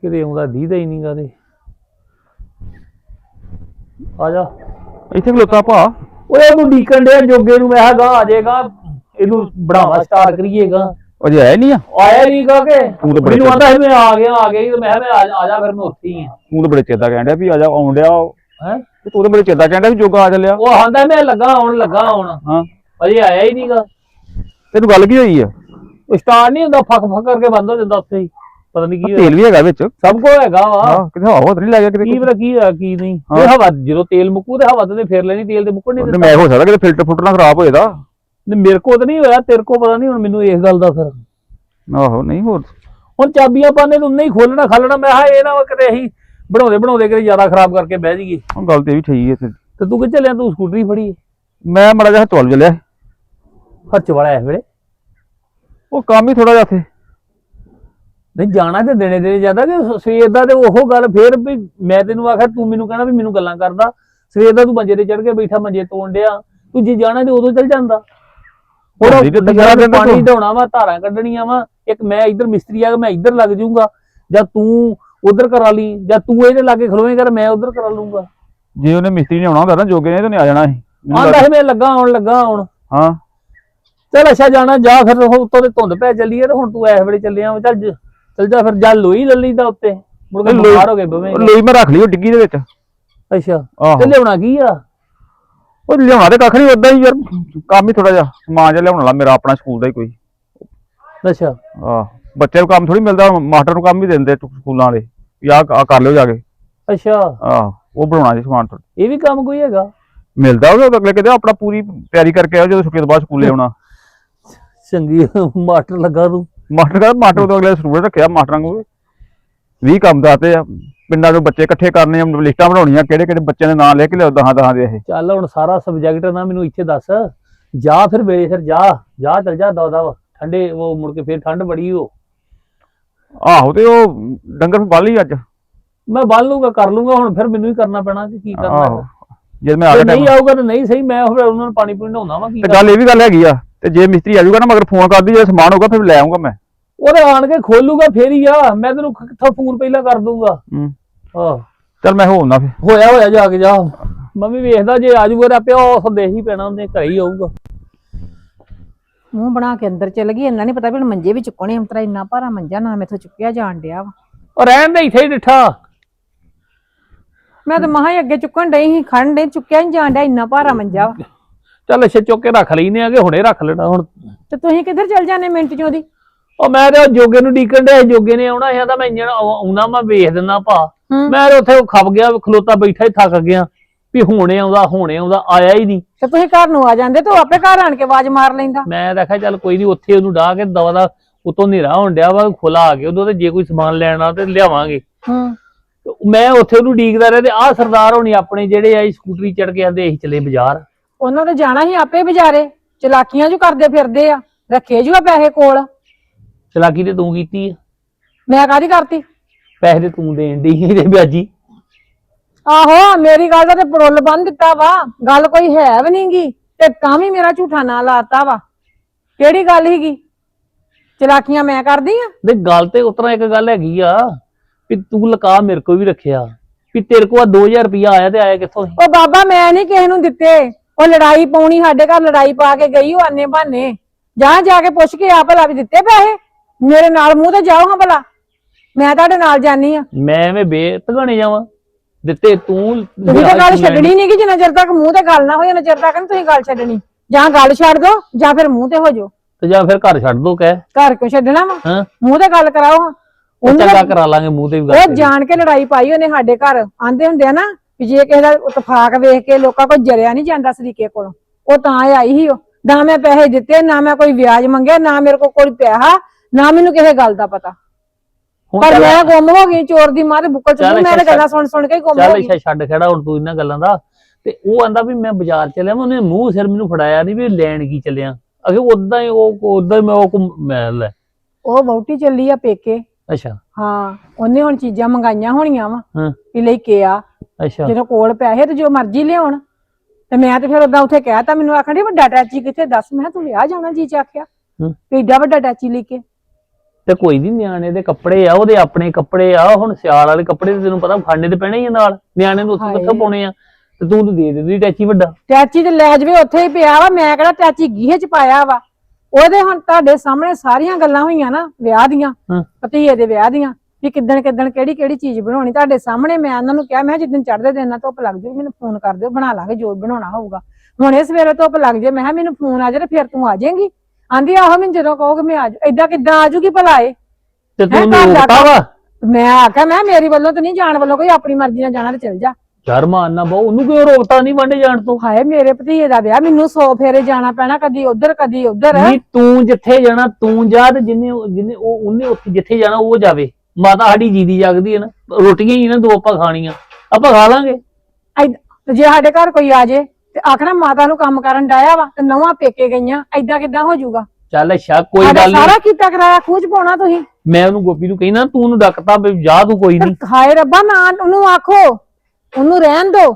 ਕਿਤੇ ਆਉਂਦਾ ਦੀਦਾ ਹੀ ਨਹੀਂਗਾ ਤੇ। ਆ ਜਾ। ਇੱਥੇ ਖਲੋਤਾ ਭਾ। ਓਏ ਉਹਨੂੰ ਡੀਕਣ ਡਿਆ ਜੋਗੇ ਨੂੰ। ਮੈਂ ਕਿਹਾ ਗਾਂ ਆ ਜਾਏਗਾ। ਇਹਨੂੰ ਬਣਾਵਾ ਸਟਾਰਟ ਕਰੀਏਗਾ। ਅਜੇ ਆਇਆ ਨਹੀਂ ਆ? ਆਇਆ ਨਹੀਂ ਗਾ ਕੇ। ਤੂੰ ਤਾਂ ਬੜੇ ਮੈਨੂੰ ਆਂਦਾ ਸੀ ਮੈਂ ਆ ਗਿਆ ਆ ਗਿਆ ਹੀ ਤੇ ਮੈਂ ਕਿਹਾ ਮੈਂ ਆ ਜਾ- ਆ ਜਾ ਫਿਰ ਮੈਂ ਉੱਥੇ ਹੀ ਆ। ਤੂੰ ਤਾਂ ਬੜੇ ਚੇਤਾ ਕਹਿਣ ਡਿਆ ਵੀ ਆ ਜਾ ਆਉਣ ਡਿਆ। ਹੈ? ਤੇ ਤੂੰ ਤਾਂ ਬੜੇ ਚੇਤਾ ਡਿਆ ਵੀ ਜੋਗਾ ਆ ਚੱਲਿਆ। ਉਹ ਆਂਦਾ ਮੈਂ ਲੱਗਾ ਆਉਣ ਲੱਗਾ ਆਉਣ ਹਾਂ। ਅਜੇ ਆਇਆ ਹੀ ਨਹੀਂਗਾ ਤੈਨੂੰ ਗੱਲ ਕੀ ਹੋਈ ਆ? ਉਹ ਨਹੀਂ ਹੁੰਦਾ ਫੱਕ ਫੱਕ ਕਰਕੇ ਬੰਦ ਹੋ ਜਾਂਦਾ ਉੱਥੇ ਹੀ। ਪਤਾ ਨਹੀਂ ਕੀ ਹੋਇਆ। ਤੇਲ ਵੀ ਹੈਗਾ ਵਿੱਚ। ਸਭ ਕੁਝ ਹੈਗਾ ਵਾ। ਹਾਂ ਕਿਤੇ ਹਵਾ ਤਾਂ ਨਹੀਂ ਲੱਗਿਆ ਕੀ ਕਿਤੇ ਪਤਾ ਕੀ ਹੋਇਆ ਕੀ ਨਹੀਂ। ਇਹ ਹਵਾ ਜਦੋਂ ਤੇਲ ਮੁੱਕੂ ਤੇ ਹਵਾ ਤੇ ਫੇਰ ਲੈਣੀ ਤੇਲ ਤੇ ਮੁੱਕਣ ਨਹੀਂ ਮੈਂ ਹੋ ਸਕਦਾ ਕਿਤੇ ਫਿਲਟਰ ਨਾ ਖਰਾਬ ਹੋਏ ਦਾ ਨਹੀਂ ਮੇਰੇ ਕੋਲ ਤਾਂ ਨਹੀਂ ਹੋਇਆ ਤੇਰੇ ਕੋਲ ਪਤਾ ਨਹੀਂ ਹੁਣ ਮੈਨੂੰ ਇਸ ਗੱਲ ਦਾ ਫਿਰ। ਆਹੋ ਨਹੀਂ ਹੋਰ। ਹੁਣ ਚਾਬੀਆਂ ਪਾਣੇ ਨੂੰ ਨਹੀਂ ਖੋਲਣਾ ਖਾਲਣਾ। ਮੈਂ ਹਾਂ ਇਹ ਨਾ ਕਿਤੇ ਅਸੀਂ ਬਣਾਉਂਦੇ ਬਣਾਉਂਦੇ ਕਿਤੇ ਜ਼ਿਆਦਾ ਖਰਾਬ ਕਰਕੇ ਬਹਿ ਜਾਈਏ। ਹੁਣ ਗੱਲ ਤੇ ਵੀ ਠੀਕ ਹੈ ਤੇ ਤੇ ਤੂੰ ਕਿੱਥੇ ਚੱਲਿਆ ਤੂੰ ਸਕੂਟਰੀ ਫੜੀ? ਮੈਂ ਮੜਾ ਜਿਹਾ ਚਲ ਚੱਲਿਆ ਖਰਚ ਵਾਲਾ ਇਸ ਵੇਲੇ। ਉਹ ਕੰਮ ਹੀ ਥੋੜਾ ਜਿਹਾ ਇੱਥੇ ਨਹੀਂ ਜਾਣਾ ਤੇ ਦੇਣੇ ਦੇਣੇ ਜ਼ਿਆਦਾ ਕਿ ਸ- ਸਵੇਰ ਦਾ ਤੇ ਉਹ ਗੱਲ ਫੇਰ ਵੀ ਮੈਂ ਤੈਨੂੰ ਆਖਿਆ ਤੂੰ ਮੈਨੂੰ ਕਹਿਣਾ ਵੀ ਮੈਨੂੰ ਗੱਲਾਂ ਕਰਦਾ। ਸਵੇਰ ਦਾ ਤੂੰ ਮੰਜੇ ਤੇ ਚੜ ਕੇ ਬੈਠਾ ਮੰਜੇ ਤੋੜ ਡਿਆ। ਤੂੰ ਜੇ ਜਾਣਾ ਤੇ ਉਦੋਂ ਚੱਲ ਜਾਂਦਾ। ਤੇ ਸਾਰਾ ਦਿਨ ਪਾਣੀ ਤੂੰ- ਢਾਉਣਾ ਵਾ ਧਾਰਾਂ ਕੱਢਣੀਆਂ ਵਾ। ਇੱਕ ਮੈਂ ਇੱਧਰ ਮਿਸਤਰੀ ਆ ਮੈਂ ਇੱਧਰ ਲੱਗ ਜਾਊਂਗਾ। ਜਾਂ ਤੂੰ ਉਧਰ ਕਰਾ ਲਈ ਜਾਂ ਤੂੰ ਇਹਦੇ ਲਾਗੇ ਖਲੋਵੇਂਗਾ ਤੇ ਮੈਂ ਉਧਰ ਕਰਾ ਲੂੰਗਾ। ਜੇ ਉਹਨੇ ਮਿਸਤਰੀ ਨੇ ਆਉਣਾ ਹੁੰਦਾ ਨਾ ਜੋਗੇ ਨੇ ਤਾਂ ਉਹਨੇ ਆ ਜਾਣਾ ਸੀ। ਮੈਨੂੰ ਆਂਦਾ ਸੀ ਮੈਂ ਲੱਗਾ ਆਉਣ ਲੱਗਾ ਆਉਣ ਹਾਂ। ਚੱਲ ਅੱਛਾ ਜਾਣਾ ਜਾ ਫਿਰ ਉਹ ਉੱਤੋਂ ਤੇ ਧੁੰਦ ਪੈ ਚੱਲੀ ਹੈ ਤੇ ਹੁਣ ਤੂੰ ਇਸ ਵੇਲੇ ਚੱਲਿਆ ਚੱਲ ਜ- ਚੱਲ ਜਾ ਫਿਰ ਜਾ ਲੋਈ ਲੱਲੀ ਦਾ ਉੱਤੇ। ਮੁੜ ਕੇ ਲੋਈ- ਬਿਮਾਰ ਹੋ ਗਏ ਉਹ ਬਵੇਂਗਾ ਲੋਈ ਮੈਂ ਰੱਖ ਲਈ ਉਹ ਡਿੱਗੀ ਦੇ ਵਿੱਚ। ਅੱਛਾ ਆਹੋ। ਤੇ ਲਿਆਉਣਾ ਕੀ ਆ? ਉਹ ਲਿਆਉਣਾ ਤੇ ਕੱਖ ਨਹੀਂ ਉਦਾਂ ਹੀ ਯਾਰ ਕੰਮ ਹੀ ਥੋੜਾ ਜਿਹਾ ਸਮਾਨ ਜਿਹਾ ਲਿਆਉਣ ਵਾਲਾ ਮੇਰਾ ਆਪਣਾ ਸਕੂਲ ਦਾ ਹੀ ਕੋਈ। ਅੱਛਾ। ਆਹ ਬੱਚੇ ਨੂੰ ਕੰਮ ਥੋੜੀ ਮਿਲਦਾ ਮਾਸਟਰ ਨੂੰ ਕੰਮ ਵੀ ਦਿੰਦੇ ਸਕੂਲਾਂ ਵਾਲੇ। ਵੀ ਆਹ ਆਹ ਕਰ ਲਿਓ ਜਾ ਕੇ। ਅੱਛਾ। ਆਹ ਉਹ ਬਣਾਉਣਾ ਜੀ ਸਮਾਨ ਥੋੜ੍ਹਾ। ਇਹ ਵੀ ਕੰਮ ਕੋਈ ਹੈਗਾ? ਮਿਲਦਾ ਉਹ ਅਗਲੇ ਕਹਿੰਦੇ ਆਪਣਾ ਪੂਰੀ ਤਿਆਰੀ ਕਰਕੇ ਆਓ ਜਦੋਂ ਛੁੱਟੀ ਤੋਂ ਬਾਅਦ ਸਕੂਲੇ ਆਉਣਾ। ਚੰਗੀ ਮਾਸਟਰ ਲੱਗਾ ਤੂੰ। ਮਾਸਟਰ ਕਹਿੰਦਾ ਮਾਸਟਰ ਤੋਂ ਅਗਲੇ ਸਟੂਡੈਂਟ ਰੱਖਿਆ ਮਾਸਟਰਾਂ ਕੋਲ। ਵੀ ਕੰਮ ਦੱਸਦੇ ਆ ਪਿੰਡਾਂ ਦੇ ਬੱਚੇ ਇਕੱਠੇ ਕਰਨੇ ਆ ਲਿਸਟਾਂ ਬਣਾਉਣੀਆਂ ਕਿਹੜੇ ਕਿਹੜੇ ਬੱਚਿਆਂ ਦੇ ਨਾਂ ਲਿਖ ਲਿਓ ਦਹਾਂ ਦਹਾਂ ਦੇ ਇਹ। ਚੱਲ ਹੁਣ ਸਾਰਾ ਸਬਜੈਕਟ ਨਾ ਮੈਨੂੰ ਇੱਥੇ ਦੱਸ। ਜਾ ਫਿਰ ਵੇਲੇ ਫਿਰ ਜਾ ਜਾ ਚੱਲ ਜਾ ਦਵਾ ਦਵਾ ਠੰਡੇ ਉਹ ਮੁੜ ਕੇ ਫਿਰ ਠੰਡ ਬੜੀ ਹੋ ਆਹੋ ਤੇ ਉਹ ਡੰਗਰ ਬਾਲੀ ਅੱਜ? ਮੈਂ ਬੰਨ ਲੂੰਗਾ ਕਰ ਲੂੰਗਾ ਹੁਣ ਫਿਰ ਮੈਨੂੰ ਹੀ ਕਰਨਾ ਪੈਣਾ ਕਿ ਕੀ ਕਰਨਾ ਆਹੋ। ਹੈ ਜਦ ਮੈਂ ਆ ਜੇ ਗਿਆ ਨਹੀਂ time- ਆਊਗਾ ਤਾਂ ਨਹੀਂ ਸਹੀ ਮੈਂ ਫਿਰ ਉਹਨਾਂ ਨੂੰ ਪਾਣੀ ਪੂਣੀ ਢਾਉਂਦਾ ਵਾਂ ਕੀ ਤੇ ਗੱਲ ਇਹ ਵੀ ਗੱਲ ਹੈਗੀ ਆ ਤੇ ਜੇ ਮਿਸਤਰੀ ਆ ਜਾਊਗਾ ਨਾ ਮਗਰ ਫੋਨ ਕਰਦੀ ਜੇ ਸਮਾਨ ਹੋਊਗਾ ਫਿਰ ਲੈ ਆਉਂਗਾ ਮੈਂ। ਉਹਦੇ ਆਣ ਕੇ ਖੋਲੂਗਾ ਫੇਰ ਹੀ ਆ ਮੈਂ ਤੈਨੂੰ ਕਿੱਥੋਂ ਫੋਨ ਪਹਿਲਾਂ ਕਰ ਦੂੰਗਾ ਹੂੰ। ਆਹ ਚੱਲ ਮੈਂ ਹੋਉਣਾ ਫਿਰ। ਹੋਇਆ ਹੋਇਆ ਜਾ ਕੇ ਜਾ। ਮੈਂ ਵੀ ਵੇਖਦਾ ਜੇ ਆ ਜਾਊਗਾ ਤਾਂ ਪਿਓ ਸੰਦੇਸ਼ ਹੀ ਪੈਣਾ ਉਹਨੇ ਘਰੇ ਹੀ ਆਊਗਾ। ਮੂੰਹ ਬਣਾ ਕੇ ਅੰਦਰ ਚਲ ਗਈ ਇੰਨਾ ਨਹੀਂ ਪਤਾ ਵੀ ਹੁਣ ਮੰਜੇ ਵੀ ਚੁੱਕਣੇ ਹਮਤਰਾ ਇੰਨਾ ਭਾਰਾ ਮੰਜਾ ਨਾ ਮੈਥੋਂ ਚੁੱਕਿਆ ਜਾਣ ਡਿਆ ਵਾ। ਉਹ ਰਹਿਣ ਦੇ ਇੱਥੇ ਹੀ ਡਿੱਠਾ। ਮੈਂ ਤਾਂ ਮਹਾ ਹੀ ਅੱਗੇ ਚੁੱਕਣ ਡਈ ਸੀ ਖੜਨ ਡਈ ਚੁੱਕਿਆ ਨਹੀਂ ਜਾਣ ਡਿਆ ਇੰਨਾ ਭਾਰਾ ਮੰਜਾ ਵਾ। ਚੱਲ ਅੱਛਾ ਚੁੱਕ ਕੇ ਰੱਖ ਲੈਨੇ ਆਗੇ ਹੁਣੇ ਰੱਖ ਲੈਣਾ ਹੁਣ। ਤੇ ਤੁਸੀਂ ਕਿੱਧਰ ਚੱਲ ਜਾਂਦੇ ਮਿੰਟ ਚੋਂ ਦੀ? ਉਹ ਮੈਂ ਤੇ ਉਹ ਜੋਗੇ ਨੂੰ ਡੀਕਣ ਡਿਆ ਸੀ, ਜੋਗੇ ਨੇ ਆਉਣਾ ਸੀ ਤਾਂ ਮੈਂ ਇੰਜਣ ਆਉਣਾ ਮੈਂ ਵੇਖ ਦਿੰਦਾ ਭਾ। ਹੂੰ। ਮੈਂ ਤੇ ਉੱਥੇ ਖਪ ਗਿਆ ਖਲੋਤਾ ਬੈਠਾ ਹੀ ਥੱਕ ਗਿਆ। ਵੀ ਹੁਣੇ ਆਉਂਦਾ ਹੁਣੇ ਆਉਂਦਾ ਆਇਆ ਹੀ ਨਹੀਂ। ਤੇ ਤੁਸੀਂ ਘਰ ਨੂੰ ਆ ਜਾਂਦੇ ਤੇ ਆਪੇ ਘਰ ਆਣ ਕੇ ਆਵਾਜ਼ ਮਾਰ ਲੈਂਦਾ। ਮੈਂ ਦੇਖਿਆ ਚੱਲ ਕੋਈ ਨਹੀਂ ਉੱਥੇ ਉਹਨੂੰ ਡਾਹ ਕੇ ਦਵਾ ਦਾ ਉਤੋਂ ਹਨੇਰਾ ਹੋਣ ਡਿਆ ਵਾ ਖੁੱਲਾ ਆ ਗਿਆ ਉਦੋਂ ਤੇ ਜੇ ਕੋਈ ਸਮਾਨ ਲੈਣਾ ਤੇ ਲਿਆਵਾਂਗੇ। ਹੂੰ। ਮੈਂ ਉੱਥੇ ਉਹਨੂੰ ਡੀਕਦਾ ਰਿਹਾ ਤੇ ਆਹ ਸਰਦਾਰ ਹੋਣੀ ਆਪਣੇ ਜਿਹੜੇ ਆਈ ਸਕੂਟਰੀ ਚੜ ਕੇ ਆਂਦੇ ਅਸੀਂ ਚੱਲੇ ਬਾਜ਼ਾਰ। ਉਹਨਾਂ ਤੇ ਜਾਣਾ ਹੀ ਆਪੇ ਵਿਚਾਰੇ ਚਲਾਕੀਆਂ ਜੋ ਕਰਦੇ ਫਿਰਦੇ ਆ ਰੱਖੇ ਜੂ ਆ ਪੈਸੇ ਕੋਲ। ਚਲਾਕੀ ਤੇ ਤੂੰ ਕੀਤੀ ਆ। ਮੈਂ ਕਾਦੀ ਕਰਤੀ? ਪੈਸੇ ਤੇ ਤੂੰ ਦੇਣ ਦੀ ਤੇ ਵਿਆਜੀ। ਆਹੋ ਮੇਰੀ ਗੱਲ ਦਾ ਤੇ ਪੜੁੱਲ ਬੰਨ ਦਿੱਤਾ ਵਾ। ਗੱਲ ਕੋਈ ਹੈ ਵੀ ਨਹੀਂਗੀ ਤੇ ਤਾਂ ਵੀ ਮੇਰਾ ਝੂਠਾ ਨਾਂ ਲਾਤਾ ਵਾ। ਕਿਹੜੀ ਗੱਲ ਹੀਗੀ? ਚਲਾਕੀਆਂ ਮੈਂ ਕਰਦੀ ਆ ਤੇ ਗੱਲ ਤੇ ਉਤਰਾ ਇੱਕ ਗੱਲ ਹੈਗੀ ਆ ਵੀ ਤੂੰ ਲਕਾ ਮੇਰੇ ਕੋ ਵੀ ਰੱਖਿਆ। ਵੀ ਤੇਰੇ ਕੋ 2000 ਰੁਪਇਆ ਆਇਆ ਤੇ ਆਇਆ ਕਿੱਥੋਂ ਸੀ? ਉਹ ਬਾਬਾ ਮੈਂ ਨਹੀਂ ਕਿਸੇ ਨੂੰ ਦਿੱਤੇ। ਉਹ ਲੜਾਈ ਪਾਉਣੀ ਸਾਡੇ ਘਰ ਲੜਾਈ ਪਾ ਕੇ ਗਈ ਉਹ ਆਨੇ ਬਹਾਨੇ ਜਾ ਜਾ ਕੇ ਪੁੱਛ ਕੇ ਆ ਭਲਾ ਵੀ ਦਿੱਤੇ ਪੈਸੇ? ਮੇਰੇ ਨਾਲ ਮੂੰਹ ਤੇ ਜਾਓ ਹਾਂ ਭਲਾ? ਮੈਂ ਤੁਹਾਡੇ ਨਾਲ ਜਾਨੀ ਆ। ਮੈਂ ਐਵੇਂ ਬੇਤਗਾਣੇ ਜਾਵਾਂ। ਦਿੱਤੇ ਤੂੰ ਤੁਸੀਂ ਤਾਂ ਗੱਲ ਛੱਡਣੀ ਨਹੀਂ ਕਿ ਜਿੰਨਾ ਚਿਰ ਤੱਕ ਮੂੰਹ ਤੇ ਗੱਲ ਨਾ ਹੋਈ ਉਹਨਾਂ ਚਿਰ ਤੱਕ ਨੀ ਤੁਸੀਂ ਗੱਲ ਛੱਡਣੀ। ਜਾਂ ਗੱਲ ਛੱਡ ਦੋ ਜਾਂ ਫਿਰ ਮੂੰਹ ਤੇ ਹੋ ਜਾਓ। ਤੇ ਜਾਂ ਫਿਰ ਘਰ ਛੱਡ ਦੋ ਕਹਿ। ਘਰ ਕਿਉਂ ਛੱਡਣਾ ਵਾ? ਹਾਂ। ਮੂੰਹ ਤੇ ਗੱਲ ਕਰਾਓ। ਹਾਂ ਉਹ ਚੰਗਾ ਕਰਾ ਲਾਂਗੇ ਮੂੰਹ ਤੇ ਵੀ ਗੱਲ ਉਹ। ਜਾਣ ਕੇ ਲੜਾਈ ਪਾਈ ਉਹਨੇ ਸਾਡੇ ਘਰ। ਆਂਦੇ ਹੁੰਦੇ ਆ ਨਾ ਵੀ ਜੇ ਕਿਸੇ ਦਾ ਇਤਫਾਕ ਵੇਖ ਕੇ ਲੋਕਾਂ ਕੋਲ ਜਰਿਆ ਨਹੀਂ ਜਾਂਦਾ ਸਰੀਕੇ ਕੋਲੋਂ ਉਹ ਤਾਂ ਆਈ ਸੀ ਉਹ। ਨਾ ਮੈਂ ਪੈਸੇ ਦਿੱਤੇ ਨਾ ਮੈਂ ਕੋਈ ਵਿਆਜ ਮੰਗਿਆ ਨਾ ਮੇਰੇ ਕੋਲ ਕੋਈ ਪੈਸਾ ਨਾ ਮੈਨੂੰ ਕਿਸੇ ਗੱਲ ਦਾ ਪਤਾ। ਪਰ ਚੱਲ- ਮੈਂ ਗੁੰਮ ਹੋ ਗਈ ਚੋਰ ਦੀ ਮਾਂ ਤੇ ਬੁੱਕਲ ਚੱਲ ਚ ਮੈਂ ਤਾਂ ਗੱਲਾਂ ਸੁਣ ਸੁਣ ਕੇ ਹੀ ਗੁੰਮ ਹੋ ਚੱਲ ਗਈ। ਇੱਛਾ ਛੱਡ ਖੜਾ ਹੁਣ ਤੂੰ ਇਹਨਾਂ ਗੱਲਾਂ ਦਾ। ਤੇ ਉਹ ਆਂਦਾ ਵੀ ਮੈਂ ਬਾਜ਼ਾਰ ਚੱਲਿਆ ਮੈਂ ਉਹਨੇ ਮੂੰਹ ਸਿਰ ਮੈਨੂੰ ਫੜਾਇਆ ਨਹੀਂ ਵੀ ਲੈਣ ਕੀ ਚੱਲਿਆ। ਅਗੇ ਉਦਾਂ ਹੀ ਉਹ ਉਦਾਂ ਹੀ ਮੈਂ ਉਹ ਮੈਂ ਲੈ। ਉਹ ਵਹੁਟੀ ਚੱਲੀ ਆ ਪੇਕੇ। ਅੱਛਾ। ਹਾਂ ਉਹਨੇ ਹੁਣ ਚੀਜ਼ਾਂ ਮੰਗਾਈਆਂ ਹੋਣੀਆਂ ਵਾ ਵੀ ਲੈ ਕੇ ਆ। ਅੱਛਾ। ਜਦੋਂ ਕੋਲ ਪੈਸੇ ਤੇ ਜੋ ਮਰਜ਼ੀ ਲਿਆਉਣ। ਤੇ ਮੈਂ ਤੇ ਫਿਰ ਉਦਾਂ ਉੱਥੇ ਕਹਿਤਾ ਮੈਨੂੰ ਆਖਣ ਡਈ ਵੱਡਾ ਟੈਚੀ ਕਿੱਥੇ ਦੱਸ ਮੈਂ ਤੂੰ ਵਿਆਹ ਜਾਣਾ ਜੀ ਚ ਆਖਿਆ। ਵੀ ਏਡਾ ਵੱਡਾ ਟੈਚੀ ਲੈ ਕੇ। ਤੇ ਕੋਈ ਨਹੀਂ ਨਿਆਣੇ ਦੇ ਕੱਪੜੇ ਆ ਉਹਦੇ ਆਪਣੇ ਕੱਪੜੇ ਆ ਹੁਣ ਸਿਆਲ ਵਾਲੇ ਕੱਪੜੇ ਤੇ ਤੈਨੂੰ ਪਤਾ ਫਾਣੇ ਤੇ ਪੈਣੇ ਹੀ ਆ ਨਾਲ। ਨਿਆਣੇ ਨੂੰ ਉੱਥੇ। ਕਿੱਥੋਂ ਪਾਉਣੇ ਆ? ਤੇ ਤੂੰ ਤਾਂ ਦੇ ਦਿੰਦੀ ਟੈਚੀ ਵੱਡਾ। ਟੈਚੀ ਤੇ ਲੈ ਜਵੇ ਉੱਥੇ ਹੀ ਪਿਆ ਵਾ ਮੈਂ ਕਿਹੜਾ ਟੈਚੀ ਗੀਹੇ ਚ ਪਾਇਆ ਵਾ। ਉਹਦੇ ਹੁਣ ਤੁਹਾਡੇ ਸਾਹਮਣੇ ਸਾਰੀਆਂ ਗੱਲਾਂ ਹੋਈਆਂ ਨਾ ਵਿਆਹ ਦੀਆਂ। ਭਤੀਏ ਦੇ ਵਿਆਹ ਦੀਆਂ ਵੀ ਕਿੱਦਣ ਕਿੱਦਣ ਕਿਹੜੀ ਕਿਹੜੀ ਚੀਜ਼ ਬਣਾਉਣੀ। ਤੁਹਾਡੇ ਸਾਹਮਣੇ ਮੈਂ ਉਹਨਾਂ ਨੂੰ ਕਿਹਾ ਮੈਂ ਜਿੱਦਣ ਚੜ੍ਹਦੇ ਦਿਨ ਨਾਲ ਧੁੱਪ ਲੱਗ ਜਾਊ ਮੈਨੂੰ ਫੋਨ ਕਰ ਦਿਓ ਬਣਾ ਲਾਂਗੇ ਜੋ ਬਣਾਉਣਾ ਹੋਊਗਾ। ਹੁਣ ਇਹ ਸਵੇਰੇ ਧੁੱਪ ਲੱਗ ਜੇ ਮੈਂ ਕਿਹਾ ਮੈਨੂੰ ਫੋਨ ਆ ਜਾਏ ਫਿਰ ਤੂੰ ਆ ਜਾਏਂਗੀ। ਆਂਦੀ ਆਹੋ ਮੈਨੂੰ ਜਦੋਂ ਕਹੋਗੇ ਮੈਂ ਆ ਜਾ। ਏਦਾਂ ਕਿੱਦਾਂ ਆ ਜੂਗੀ ਭਲਾ ਇਹ? ਤੇ ਹੈਂ, ਤੂੰ ਘਰ ਜਾ ਰੋਕਤਾ ਕੇ- ਵਾ? ਮੈਂ ਆਖਿਆ ਮੈਂ ਮੇਰੀ ਵੱਲੋਂ ਤਾਂ ਨਹੀਂ ਜਾਣ ਵੱਲੋਂ ਕੋਈ ਆਪਣੀ ਮਰਜ਼ੀ ਨਾਲ ਜਾਣਾ ਤੇ ਚਲ ਜਾ। ਯਾਰ ਮਾਨਨਾ ਬਹੁ ਉਹਨੂੰ ਕਿਉਂ ਰੋਕਤਾ ਨਹੀਂ ਵਾਂਡੇ ਜਾਣ ਤੋਂ? ਹਾਏ ਮੇਰੇ ਭਤੀਏ ਦਾ ਵਿਆਹ ਮੈਨੂੰ ਸੌ ਫੇਰੇ ਜਾਣਾ ਪੈਣਾ ਕਦੀ ਉਧਰ ਕਦੀ ਉਧਰ। ਨਹੀਂ ਤੂੰ ਜਿੱਥੇ ਜਾਣਾ ਤੂੰ ਜਾ ਤੇ ਜਿੰਨੇ ਜਿੰਨੇ ਉਹ ਉਹਨੇ ਉੱਥੇ ਜਿੱਥੇ ਜਾਣਾ ਉਹ ਜਾਵੇ। ਮਾਤਾ ਸਾਡੀ ਜੀਦੀ ਜਾਗਦੀ ਹੈ ਨਾ। ਰੋਟੀਆਂ ਹੀ ਨਾ ਦੋ ਆਪਾਂ ਖਾਣੀਆਂ। ਆਪਾਂ ਖਾ ਲਾਂਗੇ। ਤੇ ਜੇ ਸਾਡੇ ਘਰ ਕੋਈ ਆ ਜੇ ਤੇ ਆਖਣਾ ਮਾਤਾ ਨੂੰ ਕੰਮ ਕਰਨ ਡਾਇਆ ਵਾ ਤੇ ਨਵਾਂ ਪੇਕੇ ਗਈਆਂ ਐਦਾਂ ਕਿੱਦਾਂ ਹੋ ਜਾਊਗਾ? ਚੱਲ ਅੱਛਾ ਕੋਈ ਸਾਡਾ ਗੱਲ ਨਹੀਂ ਸਾਰਾ ਕੀਤਾ ਕਰਾਇਆ ਖੂਜ ਪਾਉਣਾ ਤੁਸੀਂ। ਮੈਂ ਉਹਨੂੰ ਗੋਪੀ ਨੂੰ ਕਹਿਣਾ ਤੂੰ ਉਹਨੂੰ ਡੱਕਤਾ ਵੀ ਜਾ ਤੂੰ ਕੋਈ ਨਹੀਂ ਹਾਏ ਰੱਬਾ ਨਾ ਉਹਨੂੰ ਆਖੋ ਉਹਨੂੰ ਰਹਿਣ ਦੋ।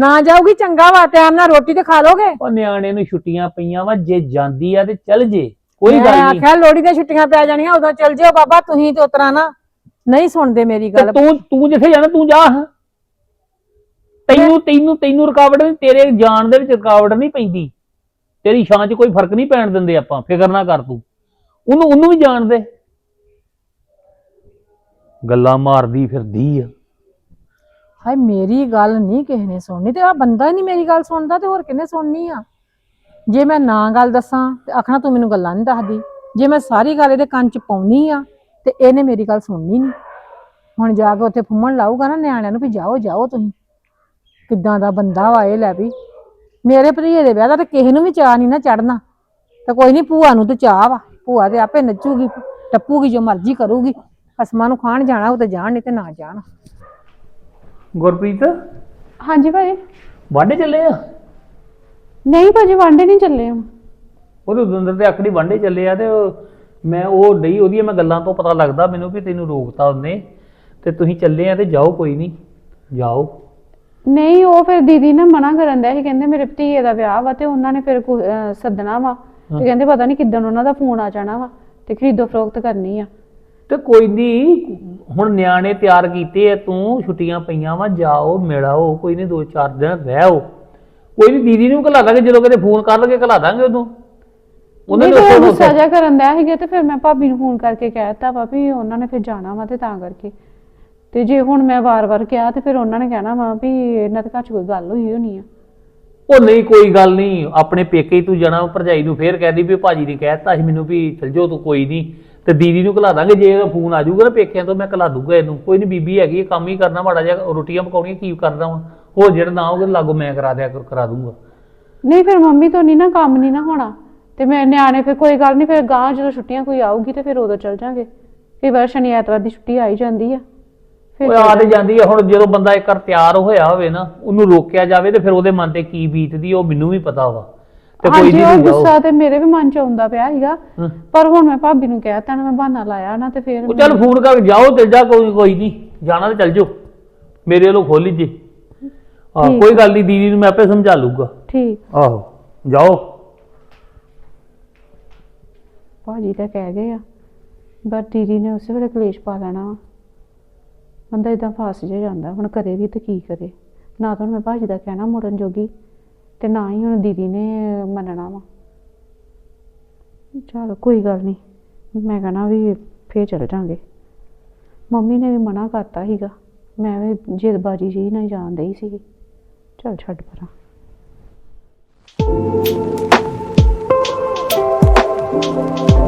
ਨਾ ਜਾਊਗੀ ਚੰਗਾ ਵਾ ਟਾਈਮ ਨਾਲ ਰੋਟੀ ਤੇ ਖਾ ਲੋਗੇ? ਉਹ ਨਿਆਣੇ ਨੂੰ ਛੁੱਟੀਆਂ ਪਈਆਂ ਵਾ ਜੇ ਜਾਂਦੀ ਆ ਤੇ ਚੱਲ ਜੇ ਕੋਈ ਗੱਲ ਨਹੀਂ ਆਖਿਆ ਲੋੜੀ ਦੀਆਂ ਛੁੱਟੀਆਂ ਪੈ ਜਾਣੀਆਂ ਉਦੋਂ ਚੱਲ ਜਿਓ ਬਾਬਾ ਤੁਸੀਂ ਤੇ ਉਤਰਾ ਨਾ ਨਹੀਂ ਸੁਣਦੇ ਮੇਰੀ ਤੇ ਗੱਲ। ਤੂੰ ਤੂੰ ਜਿੱਥੇ ਜਾਣਾ ਤੂੰ ਜਾ ਹਾਂ। ਤੈਨੂੰ ਤੈਨੂੰ ਤੈਨੂੰ ਰੁਕਾਵਟ ਨਹੀਂ, ਤੇਰੇ ਜਾਣ ਦੇ ਵਿੱਚ ਰੁਕਾਵਟ ਨਹੀਂ ਪੈਂਦੀ। ਤੇਰੀ ਸ਼ਾਨ 'ਚ ਕੋਈ ਫ਼ਰਕ ਨਹੀਂ ਪੈਣ ਦਿੰਦੇ ਆਪਾਂ, ਫਿਕਰ ਨਾ ਕਰ ਤੂੰ। ਉਹਨੂੰ ਉਹਨੂੰ ਵੀ ਜਾਣ ਦੇ। ਗੱਲਾਂ ਮਾਰਦੀ ਫਿਰਦੀ ਆ। ਹਾਏ, ਮੇਰੀ ਗੱਲ ਨਹੀਂ ਕਿਸੇ ਨੇ ਸੁਣਨੀ, ਤੇ ਆ ਬੰਦਾ ਹੀ ਨਹੀਂ ਮੇਰੀ ਗੱਲ ਸੁਣਦਾ, ਤੇ ਹੋਰ ਕਿਹਨੇ ਸੁਣਨੀ ਆ? ਜੇ ਮੈਂ ਨਾ ਗੱਲ ਦੱਸਾਂ, ਤੇ ਆਖਣਾ ਤੂੰ ਮੈਨੂੰ ਗੱਲਾਂ ਨਹੀਂ ਦੱਸਦੀ। ਜੇ ਮੈਂ ਸਾਰੀ ਗੱਲ ਇਹਦੇ ਕੰਨ 'ਚ ਪਾਉਣੀ ਆ, ਤੇ ਇਹਨੇ ਮੇਰੀ ਗੱਲ ਸੁਣਨੀ ਨਹੀਂ। ਹੁਣ ਜਾ ਕੇ ਉੱਥੇ ਫੁੰਮਣ ਲਾਊਗਾ ਨਾ ਨਿਆਣਿਆਂ ਨੂੰ ਵੀ ਜਾਓ ਜਾਓ ਤੁਸੀਂ। ਕਿੱਦਾਂ ਦਾ ਬੰਦਾ ਵਾ ਇਹ ਲੈ ਵੀ। ਮੇਰੇ ਭਤੀਜੇ ਦੇ ਵਿਆਹ ਦਾ ਤੇ ਕਿਸੇ ਨੂੰ ਵੀ ਚਾਹ ਨਹੀਂ ਨਾ ਚੜਨਾ ਤਾਂ ਕੋਈ ਨਹੀਂ ਭੂਆ ਨੂੰ ਤੇ ਚਾਹ ਵਾ। ਭੂਆ ਤੇ ਆਪੇ ਨੱਚੂਗੀ ਟੱਪੂਗੀ ਜੋ ਮਰਜ਼ੀ ਕਰੂਗੀ। ਖਸਮਾਂ ਨੂੰ ਖਾਣ ਜਾਣਾ ਉਹ ਤੇ ਜਾਣ ਨਹੀਂ ਤੇ ਨਾ ਜਾਣ। ਗੁਰਪ੍ਰੀਤ? ਹਾਂਜੀ ਭਾਜੀ ਵਾਂਡੇ ਚੱਲੇ ਆ? ਨਹੀਂ ਭਾਜੀ ਵਾਂਡੇ ਨਹੀਂ ਚੱਲੇ ਹਮ। ਉਹਦੇ ਦੰਦਰ ਤੇ ਆਖੜੀ ਵਾਂਡੇ ਚੱਲੇ ਆ ਤੇ ਉਹ- ਮੈਂ ਉਹ ਡਈ ਉਹਦੀਆਂ ਮੈਂ ਗੱਲਾਂ ਤੋਂ ਪਤਾ ਲੱਗਦਾ ਮੈਨੂੰ ਵੀ ਤੈਨੂੰ ਰੋਕਤਾ ਉਹਨੇ। ਤੇ ਤੁਸੀਂ ਚੱਲੇ ਆ ਤੇ ਜਾਓ ਕੋਈ ਨਹੀਂ। ਜਾਓ। ਨਹੀਂ ਉਹ ਫਿਰ ਦੀਦੀ ਨਾ ਮਨਾ ਕਰਨ ਦਿਆ ਸੀ ਕਹਿੰਦੇ ਮੇਰੇ ਭਤੀਏ ਦਾ ਵਿਆਹ ਵਾ ਤੇ ਉਹਨਾਂ ਨੇ ਫਿਰ ਕੁ- ਅਹ ਸੱਦਣਾ ਵਾ ਤੇ ਕਹਿੰਦੇ ਪਤਾ ਨਹੀਂ ਕਿੱਦਣ ਉਹਨਾਂ ਦਾ ਫੋਨ ਆ ਜਾਣਾ ਵਾ ਤੇ ਖਰੀਦੋ ਫਰੋਖਤ ਕਰਨੀ ਆ। ਤੇ ਕੋਈ ਨਹੀਂ ਹੁਣ ਨਿਆਣੇ ਤਿਆਰ ਕੀਤੇ ਆ ਤੂੰ ਛੁੱਟੀਆਂ ਪਈਆਂ ਵਾ ਜਾਓ ਮਿਲਾਓ ਕੋਈ ਨਹੀਂ ਦੋ ਚਾਰ ਦਿਨ ਰਹਿਓ ਕੋਈ ਨਹੀਂ ਦੀਦੀ ਨੂੰ ਘਲਾ ਦਾਂਗੇ ਜਦੋਂ ਕਿਤੇ ਫੋਨ ਕਰ ਲਗੇ ਘਲਾ ਦਾਂਗੇ ਉਦੋਂ। ਉਹਨੇ ਨਹੀਂ ਫਿਰ ਨਾ ਗੁੱਸਾ ਉੱਥੇ। ਜਿਹਾ ਕਰਨ ਦਿਆ ਸੀਗਾ ਤੇ ਫਿਰ ਮੈਂ ਭਾਬੀ ਨੂੰ ਫੋਨ ਕਰਕੇ ਕਹਿਤਾ ਵਾ ਵੀ ਉਹਨਾਂ ਨੇ ਫਿਰ ਜਾਣਾ ਵਾ ਤੇ ਤਾਂ ਕਰਕੇ। ਤੇ ਜੇ ਹੁਣ ਮੈਂ ਵਾਰ-ਵਾਰ ਕਿਹਾ ਤੇ ਫਿਰ ਉਹਨਾਂ ਨੇ ਕਹਿਣਾ ਵਾ ਵੀ ਇਹਨਾਂ ਦੇ ਘਰ 'ਚ ਕੋਈ ਗੱਲ ਹੋਈ ਹੋਣੀ ਆ। ਉਹ ਨਹੀਂ ਕੋਈ ਗੱਲ ਨਹੀਂ। ਆਪਣੇ ਪੇਕੇ ਹੀ ਤੂੰ ਜਾਣਾ ਭਰਜਾਈ ਨੂੰ ਫੇਰ ਕਹਿਦੀ ਵੀ ਭਾਜੀ ਨੇ ਕਹਿਤਾ ਸੀ ਮੈਨੂੰ ਵੀ ਚਲ ਜਾਓ ਤੂੰ ਕੋਈ ਨਹੀਂ। ਤੇ ਦੀਦੀ ਨੂੰ ਘਲਾ ਦਾਂਗੇ ਜੇ ਫੋਨ ਆ ਜਾਊਗਾ ਨਾ ਪੇਕਿਆਂ ਤੋਂ ਮੈਂ ਘਲਾ ਦੂੰਗਾ ਇਹਨੂੰ। ਕੋਈ ਨਹੀਂ ਬੀਬੀ ਹੈਗੀ ਹੈ, ਕੰਮ ਹੀ ਕਰਨਾ ਮਾੜਾ ਜਿਹਾ ਰੋਟੀਆਂ ਪਕਾਉਣੀਆਂ ਕੀ ਕਰਦਾ ਹੁਣ ਹੋਰ ਜਿਹੜਾ ਨਾ ਹੋਊਗਾ ਲਾਗੋ ਮੈਂ ਕਰਾ ਦਿਆ ਕਰ- ਕਰਾ ਦੂੰਗਾ। ਨਹੀਂ ਫਿਰ ਮੰਮੀ ਤੋਂ ਨਹੀਂ ਨਾ ਕੰਮ ਨਹੀਂ ਨਾ ਹੋਣਾ। ਤੇ ਮੈਂ ਨਿਆਣੇ ਫਿਰ ਕੋਈ ਗੱਲ ਨਹੀਂ ਫਿਰ ਗਾਂ ਜਦੋਂ ਛੁੱਟੀਆਂ ਕੋਈ ਆਊਗੀ ਤੇ ਫਿਰ ਉਦੋਂ ਚੱਲ ਜਾਾਂਗੇ। ਕਈ ਵਾਰ ਸ਼ਨੀ ਐਤਵਾਰ ਦੀ ਛੁੱਟੀ ਆ ਹੀ ਜਾਂਦੀ ਆ। ਉਹ ਆ ਤੇ ਜਾਂਦੀ ਆ ਹੁਣ ਜਦੋਂ ਬੰਦਾ ਇੱਕ ਵਾਰ ਤਿਆਰ ਹੋਇਆ ਹੋਵੇ ਨਾ ਉਹਨੂੰ ਰੋਕਿਆ ਜਾਵੇ ਤੇ ਫਿਰ ਉਹਦੇ ਮਨ ਤੇ ਕੀ ਬੀਤਦੀ ਉਹ ਮੈਨੂੰ ਵੀ ਪਤਾ ਵਾ। ਤੇ ਕੋਈ ਹਾਂਜੀ ਨਹੀਂ ਉਹ ਤੂੰ ਜਾਓ। ਗੁੱਸਾ ਤੇ ਮੇਰੇ ਵੀ ਮਨ 'ਚ ਆਉਂਦਾ ਪਿਆ ਸੀਗਾ। ਹਾਂ। ਪਰ ਹੁਣ ਮੈਂ ਭਾਬੀ ਨੂੰ ਕਹਿਤਾ ਨਾ ਮੈਂ ਬਹਾਨਾ ਲਾਇਆ ਨਾ ਤੇ ਫਿਰ ਉਹ ਚੱਲ ਫੋਨ ਕਰ ਜਾਓ ਤੇ ਜਾ ਕੋਈ ਕੋਈ ਨਹੀਂ ਜਾਣਾ ਤੇ ਚੱਲ ਜਾਓ। ਮੇਰੇ ਵੱਲੋਂ ਖੋਲੀ ਜੇ ਆ ਠੀਕ। ਕੋਈ ਗੱਲ ਨਹੀਂ ਦੀਦੀ ਨੂੰ ਮੈਂ ਆਪੇ ਸਮਝਾ ਲੂੰਗਾ ਠੀਕ। ਆਹੋ ਜਾਓ। ਭਾਜੀ ਤਾਂ ਕਹਿ ਗਏ ਆ ਪਰ ਦੀਦੀ ਨੇ ਉਸੇ ਵੇਲੇ ਕਲੇਸ਼ ਪਾ ਲੈਣਾ ਵਾ। ਬੰਦਾ ਇਦਾਂ ਫਸ ਜੇ ਜਾਂਦਾ, ਹੁਣ ਘਰੇ ਵੀ ਤੇ ਕੀ ਕਰੇ। ਨਾ ਤਾਂ ਹੁਣ ਮੈਂ ਭਾਜੀ ਦਾ ਕਹਿਣਾ ਮੋੜਨ ਜੋਗੀ, ਤੇ ਨਾ ਹੀ ਹੁਣ ਦੀਦੀ ਨੇ ਮੰਨਣਾ ਵਾ। ਚਲ ਕੋਈ ਗੱਲ ਨਹੀਂ ਮੈਂ ਕਹਣਾ ਵੀ ਫੇਰ ਚਲ ਜਾਾਂਗੇ। ਮੰਮੀ ਨੇ ਵੀ ਮਨਾ ਕਰਤਾ ਸੀਗਾ, ਮੈਂ ਵੀ ਜਿੱਦਬਾਜੀ ਜੀ ਨਹੀਂ ਜਾਣਦੇ ਹੀ ਸੀਗੀ। ਚਲ ਛੱਡ ਪਰਾਂ। Thank you.